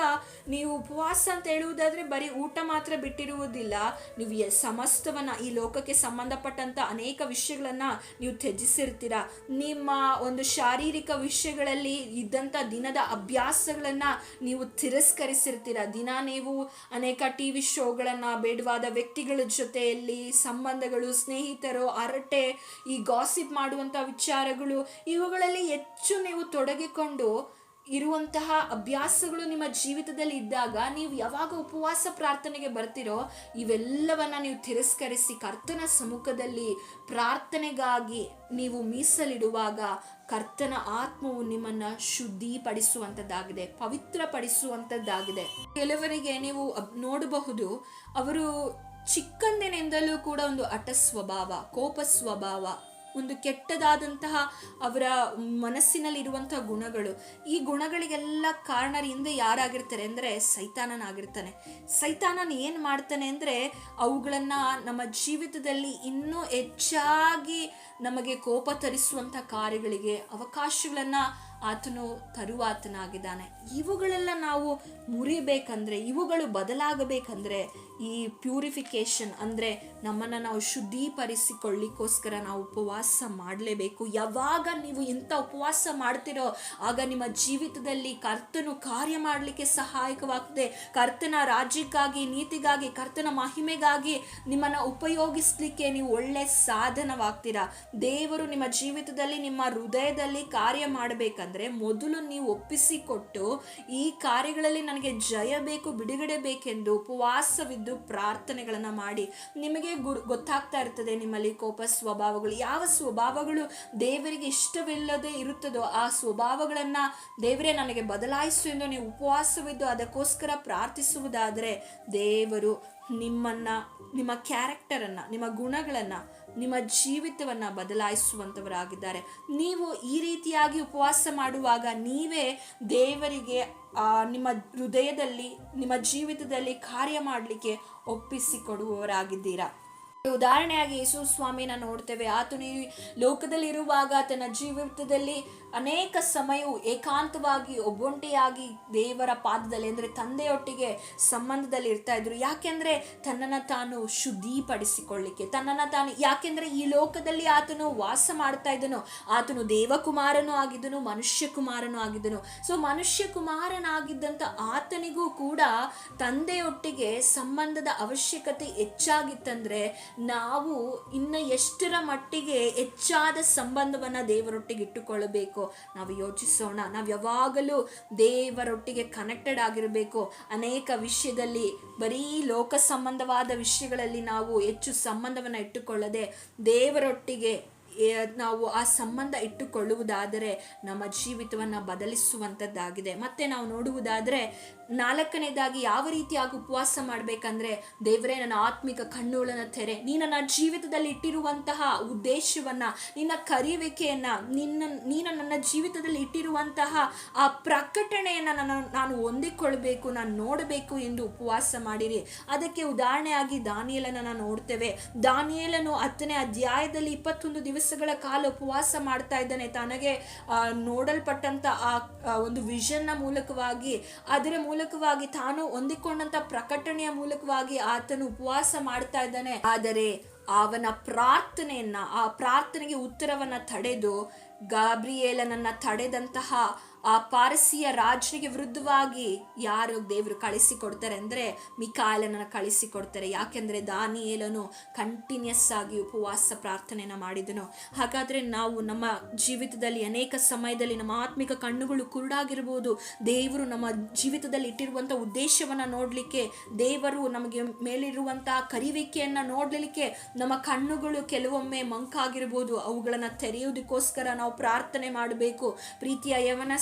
[SPEAKER 1] ನೀವು ಉಪವಾಸ ಅಂತ ಹೇಳುವುದಾದ್ರೆ ಬರೀ ಊಟ ಮಾತ್ರ ಬಿಟ್ಟಿರುವುದಿಲ್ಲ. ನೀವು ಸಮಸ್ತವನ್ನ ಈ ಲೋಕಕ್ಕೆ ಸಂಬಂಧಪಟ್ಟಂತ ಅನೇಕ ವಿಷಯಗಳನ್ನ ನೀವು ತ್ಯಜಿಸಿರ್ತೀರ. ನಿಮ್ಮ ಒಂದು ಶಾರೀರಿಕ ವಿಷಯಗಳಲ್ಲಿ ಇದ್ದಂಥ ದಿನದ ಅಭ್ಯಾಸಗಳನ್ನ ನೀವು ತಿರಸ್ಕರಿಸಿರ್ತೀರ. ದಿನ ನೀವು ಅನೇಕ ಟಿ ವಿ ಶೋಗಳನ್ನು, ಬೇಡವಾದ ವ್ಯಕ್ತಿಗಳ ಜೊತೆಯಲ್ಲಿ ಸಂಬಂಧಗಳು, ಸ್ನೇಹಿತರು ಹರಟೆ ಈ ಗಾಸಿಪ್ ಮಾಡುವಂಥ ವಿಚಾರಗಳು, ಇವುಗಳಲ್ಲಿ ಹೆಚ್ಚು ನೀವು ತೊಡಗಿಕೊಂಡು ಇರುವಂತಹ ಅಭ್ಯಾಸಗಳು ನಿಮ್ಮ ಜೀವಿತದಲ್ಲಿ ಇದ್ದಾಗ ನೀವು ಯಾವಾಗ ಉಪವಾಸ ಪ್ರಾರ್ಥನೆಗೆ ಬರ್ತಿರೋ ಇವೆಲ್ಲವನ್ನ ನೀವು ತಿರಸ್ಕರಿಸಿ ಕರ್ತನ ಸಮ್ಮುಖದಲ್ಲಿ ಪ್ರಾರ್ಥನೆಗಾಗಿ ನೀವು ಮೀಸಲಿಡುವಾಗ ಕರ್ತನ ಆತ್ಮವು ನಿಮ್ಮನ್ನ ಶುದ್ಧಿಪಡಿಸುವಂಥದ್ದಾಗಿದೆ ಪವಿತ್ರಪಡಿಸುವಂಥದ್ದಾಗಿದೆ ಕೆಲವರಿಗೆ ನೀವು ನೋಡಬಹುದು, ಅವರು ಚಿಕ್ಕಂದಿನಿಂದಲೂ ಕೂಡ ಒಂದು ಅಟ ಸ್ವಭಾವ ಕೋಪ ಸ್ವಭಾವ ಒಂದು ಕೆಟ್ಟದಾದಂತಹ ಅವರ ಮನಸ್ಸಿನಲ್ಲಿರುವಂತಹ ಗುಣಗಳು. ಈ ಗುಣಗಳಿಗೆಲ್ಲ ಕಾರಣರ ಹಿಂದೆ ಯಾರಾಗಿರ್ತಾರೆ ಅಂದರೆ ಸೈತಾನನಾಗಿರ್ತಾನೆ. ಸೈತಾನನ್ ಏನು ಮಾಡ್ತಾನೆ ಅಂದರೆ ಅವುಗಳನ್ನು ನಮ್ಮ ಜೀವಿತದಲ್ಲಿ ಇನ್ನೂ ಹೆಚ್ಚಾಗಿ ನಮಗೆ ಕೋಪ ತರಿಸುವಂಥ ಕಾರ್ಯಗಳಿಗೆ ಅವಕಾಶಗಳನ್ನು ಆತನು ತರುವಾತನಾಗಿದ್ದಾನೆ. ಇವುಗಳೆಲ್ಲ ನಾವು ಮುರಿಬೇಕಂದ್ರೆ, ಇವುಗಳು ಬದಲಾಗಬೇಕಂದ್ರೆ ಈ ಪ್ಯೂರಿಫಿಕೇಶನ್ ಅಂದರೆ ನಮ್ಮನ್ನು ನಾವು ಶುದ್ಧೀಪರಿಸಿಕೊಳ್ಳಿಕ್ಕೋಸ್ಕರ ನಾವು ಉಪವಾಸ ಮಾಡಲೇಬೇಕು. ಯಾವಾಗ ನೀವು ಇಂಥ ಉಪವಾಸ ಮಾಡ್ತಿರೋ, ಆಗ ನಿಮ್ಮ ಜೀವಿತದಲ್ಲಿ ಕರ್ತನು ಕಾರ್ಯ ಮಾಡಲಿಕ್ಕೆ ಸಹಾಯಕವಾಗ್ತದೆ. ಕರ್ತನ ರಾಜ್ಯಕ್ಕಾಗಿ, ನೀತಿಗಾಗಿ, ಕರ್ತನ ಮಹಿಮೆಗಾಗಿ ನಿಮ್ಮನ್ನು ಉಪಯೋಗಿಸ್ಲಿಕ್ಕೆ ನೀವು ಒಳ್ಳೆ ಸಾಧನವಾಗ್ತೀರಾ? ದೇವರು ನಿಮ್ಮ ಜೀವಿತದಲ್ಲಿ, ನಿಮ್ಮ ಹೃದಯದಲ್ಲಿ ಕಾರ್ಯ ಮಾಡಬೇಕಂದ್ರೆ ಮೊದಲು ನೀವು ಒಪ್ಪಿಸಿಕೊಟ್ಟು ಈ ಕಾರ್ಯಗಳಲ್ಲಿ ನನಗೆ ಜಯ ಬೇಕು, ಬಿಡುಗಡೆ ಬೇಕೆಂದು ಉಪವಾಸವಿದ್ದು ಪ್ರಾರ್ಥನೆಗಳನ್ನು ಮಾಡಿ ನಿಮಗೆ ಗೊತ್ತಾಗ್ತಾ ಇರ್ತದೆ ನಿಮ್ಮಲ್ಲಿ ಕೋಪ, ಸ್ವಭಾವಗಳು. ಯಾವ ಸ್ವಭಾವಗಳು ದೇವರಿಗೆ ಇಷ್ಟವಿಲ್ಲದೆ ಇರುತ್ತದೋ ಆ ಸ್ವಭಾವಗಳನ್ನು ದೇವರೇ ನನಗೆ ಬದಲಾಯಿಸು ಎಂದು ನೀವು ಉಪವಾಸವಿದ್ದು ಅದಕ್ಕೋಸ್ಕರ ಪ್ರಾರ್ಥಿಸುವುದಾದರೆ ದೇವರು ನಿಮ್ಮನ್ನ, ನಿಮ್ಮ ಕ್ಯಾರೆಕ್ಟರನ್ನು, ನಿಮ್ಮ ಗುಣಗಳನ್ನು, ನಿಮ್ಮ ಜೀವಿತವನ್ನು ಬದಲಾಯಿಸುವಂಥವರಾಗಿದ್ದಾರೆ ನೀವು ಈ ರೀತಿಯಾಗಿ ಉಪವಾಸ ಮಾಡುವಾಗ ನೀವೇ ದೇವರಿಗೆ ನಿಮ್ಮ ಹೃದಯದಲ್ಲಿ ನಿಮ್ಮ ಜೀವಿತದಲ್ಲಿ ಕಾರ್ಯ ಮಾಡಲಿಕ್ಕೆ ಒಪ್ಪಿಸಿಕೊಡುವವರಾಗಿದ್ದೀರಾ? ಉದಾಹರಣೆಯಾಗಿ ಯೇಸು ಸ್ವಾಮಿನ ನೋಡ್ತೇವೆ. ಆತನು ಈ ಲೋಕದಲ್ಲಿರುವಾಗ ತನ್ನ ಜೀವಿತದಲ್ಲಿ ಅನೇಕ ಸಮಯವು ಏಕಾಂತವಾಗಿ ಒಬ್ಬೊಂಟಿಯಾಗಿ ದೇವರ ಪಾದದಲ್ಲಿ ಅಂದರೆ ತಂದೆಯೊಟ್ಟಿಗೆ ಸಂಬಂಧದಲ್ಲಿ ಇರ್ತಾ ಇದ್ರು. ಯಾಕೆಂದ್ರೆ ತನ್ನನ್ನು ತಾನು ಶುದ್ಧಿಪಡಿಸಿಕೊಳ್ಳಿಕ್ಕೆ, ತನ್ನನ್ನು ತಾನು ಯಾಕೆಂದ್ರೆ ಈ ಲೋಕದಲ್ಲಿ ಆತನು ವಾಸ ಮಾಡ್ತಾ ಇದ್ದನು. ಆತನು ದೇವಕುಮಾರನೂ ಆಗಿದ್ದನು ಮನುಷ್ಯ ಕುಮಾರನೂ ಆಗಿದ್ದನು. ಸೊ ಮನುಷ್ಯ ಕುಮಾರನಾಗಿದ್ದಂಥ ಆತನಿಗೂ ಕೂಡ ತಂದೆಯೊಟ್ಟಿಗೆ ಸಂಬಂಧದ ಅವಶ್ಯಕತೆ ಹೆಚ್ಚಾಗಿತ್ತಂದ್ರೆ ನಾವು ಇನ್ನು ಎಷ್ಟರ ಮಟ್ಟಿಗೆ ಹೆಚ್ಚಾದ ಸಂಬಂಧವನ್ನ ದೇವರೊಟ್ಟಿಗೆ ಇಟ್ಟುಕೊಳ್ಳಬೇಕು? ನಾವು ಯೋಚಿಸೋಣ. ನಾವು ಯಾವಾಗಲೂ ದೇವರೊಟ್ಟಿಗೆ ಕನೆಕ್ಟೆಡ್ ಆಗಿರಬೇಕು. ಅನೇಕ ವಿಷಯದಲ್ಲಿ, ಬರೀ ಲೋಕ ಸಂಬಂಧವಾದ ವಿಷಯಗಳಲ್ಲಿ ನಾವು ಹೆಚ್ಚು ಸಂಬಂಧವನ್ನು ಇಟ್ಟುಕೊಳ್ಳದೆ, ದೇವರೊಟ್ಟಿಗೆ ನಾವು ಆ ಸಂಬಂಧ ಇಟ್ಟುಕೊಳ್ಳುವುದಾದರೆ, ನಮ್ಮ ಜೀವಿತವನ್ನು ಬದಲಿಸುವಂಥದ್ದಾಗಿದೆ ಮತ್ತೆ ನಾವು ನೋಡುವುದಾದರೆ ನಾಲ್ಕನೇದಾಗಿ ಯಾವ ರೀತಿಯಾಗಿ ಉಪವಾಸ ಮಾಡಬೇಕಂದ್ರೆ, ದೇವರೇ ನನ್ನ ಆತ್ಮಿಕ ಕಣ್ಣುಗಳನ್ನು ತೆರೆ, ನೀ ನನ್ನ ಜೀವಿತದಲ್ಲಿ ಇಟ್ಟಿರುವಂತಹ ಉದ್ದೇಶವನ್ನ, ನಿನ್ನ ಕರೀವಿಕೆಯನ್ನ, ನಿನ್ನ, ನೀನು ನನ್ನ ಜೀವಿತದಲ್ಲಿ ಇಟ್ಟಿರುವಂತಹ ಆ ಪ್ರಕಟಣೆಯನ್ನು ನನ್ನ, ನಾನು ಹೊಂದಿಕೊಳ್ಬೇಕು, ನಾನು ನೋಡಬೇಕು ಎಂದು ಉಪವಾಸ ಮಾಡಿರಿ. ಅದಕ್ಕೆ ಉದಾಹರಣೆಯಾಗಿ ದಾನಿಯಲನ ನೋಡ್ತೇವೆ. ದಾನಿಯಲನು ಹತ್ತನೇ ಅಧ್ಯಾಯದಲ್ಲಿ ಇಪ್ಪತ್ತೊಂದು ದಿವಸಗಳ ಕಾಲ ಉಪವಾಸ ಮಾಡ್ತಾ ಇದ್ದಾನೆ. ತನಗೆ ನೋಡಲ್ಪಟ್ಟಂಥ ಆ ಒಂದು ವಿಷನ್ನ ಮೂಲಕವಾಗಿ, ಅದರ ಮೂಲಕವಾಗಿ ತಾನು ಹೊಂದಿಕೊಂಡಂತ ಪ್ರಕಟಣೆಯ ಮೂಲಕವಾಗಿ ಆತನು ಉಪವಾಸ ಮಾಡ್ತಾ ಇದ್ದಾನೆ. ಆದರೆ ಅವನ ಪ್ರಾರ್ಥನೆಯನ್ನ, ಆ ಪ್ರಾರ್ಥನೆಗೆ ಉತ್ತರವನ್ನ ತಡೆದು ಗಾಬ್ರಿಯೇಲನನ್ನ ತಡೆದಂತಹ ಆ ಪಾರಸಿಯ ರಾಜನಿಗೆ ವಿರುದ್ಧವಾಗಿ ಯಾರು ದೇವರು ಕಳಿಸಿಕೊಡ್ತಾರೆ ಅಂದರೆ ಮಿಕಾಯಲನ ಕಳಿಸಿಕೊಡ್ತಾರೆ. ಯಾಕೆಂದರೆ ದಾನಿಯೇಲನು ಕಂಟಿನ್ಯೂಸ್ ಆಗಿ ಉಪವಾಸ ಪ್ರಾರ್ಥನೆಯನ್ನು ಮಾಡಿದನು. ಹಾಗಾದರೆ ನಾವು ನಮ್ಮ ಜೀವಿತದಲ್ಲಿ ಅನೇಕ ಸಮಯದಲ್ಲಿ ನಮ್ಮ ಆತ್ಮಿಕ ಕಣ್ಣುಗಳು ಕುರುಡಾಗಿರ್ಬೋದು. ದೇವರು ನಮ್ಮ ಜೀವಿತದಲ್ಲಿ ಇಟ್ಟಿರುವಂಥ ಉದ್ದೇಶವನ್ನು ನೋಡಲಿಕ್ಕೆ, ದೇವರು ನಮಗೆ ಮೇಲಿರುವಂತಹ ಕರಿವಿಕೆಯನ್ನು ನೋಡಲಿಕ್ಕೆ ನಮ್ಮ ಕಣ್ಣುಗಳು ಕೆಲವೊಮ್ಮೆ ಮಂಕಾಗಿರ್ಬೋದು. ಅವುಗಳನ್ನು ತೆರೆಯೋದಕ್ಕೋಸ್ಕರ ನಾವು ಪ್ರಾರ್ಥನೆ ಮಾಡಬೇಕು. ಪ್ರೀತಿಯ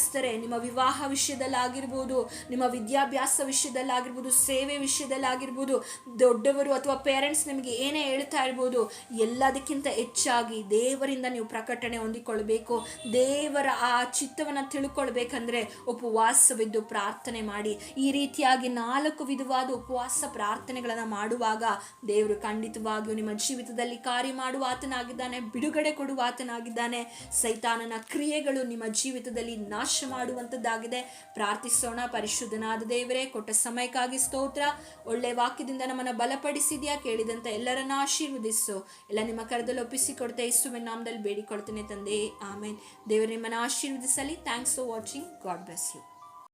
[SPEAKER 1] ಯವನಸ್ಥರೇ ನಿಮ್ಮ ವಿವಾಹ ವಿಷಯದಲ್ಲಾಗಿರ್ಬೋದು, ನಿಮ್ಮ ವಿದ್ಯಾಭ್ಯಾಸ ವಿಷಯದಲ್ಲಾಗಿರ್ಬೋದು, ಸೇವೆ ವಿಷಯದಲ್ಲಾಗಿರ್ಬೋದು, ದೊಡ್ಡವರು ಅಥವಾ ಪೇರೆಂಟ್ಸ್ ನಿಮಗೆ ಏನೇ ಹೇಳ್ತಾ ಇರ್ಬೋದು, ಎಲ್ಲದಕ್ಕಿಂತ ಹೆಚ್ಚಾಗಿ ದೇವರಿಂದ ನೀವು ಪ್ರಕಟಣೆ ಹೊಂದಿಕೊಳ್ಬೇಕು ದೇವರ ಆ ಚಿತ್ತವನ್ನು ತಿಳ್ಕೊಳ್ಬೇಕಂದ್ರೆ ಉಪವಾಸವಿದ್ದು ಪ್ರಾರ್ಥನೆ ಮಾಡಿ. ಈ ರೀತಿಯಾಗಿ ನಾಲ್ಕು ವಿಧವಾದ ಉಪವಾಸ ಪ್ರಾರ್ಥನೆಗಳನ್ನು ಮಾಡುವಾಗ ದೇವರು ಖಂಡಿತವಾಗಿಯೂ ನಿಮ್ಮ ಜೀವಿತದಲ್ಲಿ ಕಾರ್ಯ ಮಾಡುವ ಆತನಾಗಿದ್ದಾನೆ ಬಿಡುಗಡೆ ಕೊಡುವ ಆತನಾಗಿದ್ದಾನೆ ಸೈತಾನನ ಕ್ರಿಯೆಗಳು ನಿಮ್ಮ ಜೀವಿತದಲ್ಲಿ ನಾಶ ಮಾಡುವಂಥದ್ದಾಗಿದೆ. ಪ್ರಾರ್ಥಿಸೋಣ ಪರಿಶುದ್ಧನಾದ ದೇವರೇ, ಕೊಟ್ಟ ಸಮಯಕ್ಕಾಗಿ ಸ್ತೋತ್ರ. ಒಳ್ಳೆ ವಾಕ್ಯದಿಂದ ನಮ್ಮನ್ನು ಬಲಪಡಿಸಿದ್ಯಾ? ಕೇಳಿದಂತ ಎಲ್ಲರನ್ನ ಆಶೀರ್ವದಿಸು. ಎಲ್ಲ ನಿಮ್ಮ ಕರದಲ್ಲಿ ಒಪ್ಪಿಸಿಕೊಡ್ತಾ ಯೇಸುವಿನ ನಾಮದಲ್ಲಿ ಬೇಡಿಕೊಳ್ತೇನೆ ತಂದೆ. ಆಮೇನ್. ದೇವರು, ನಿಮ್ಮನ್ನು ಆಶೀರ್ವದಿಸಲಿ. Thanks for watching God bless you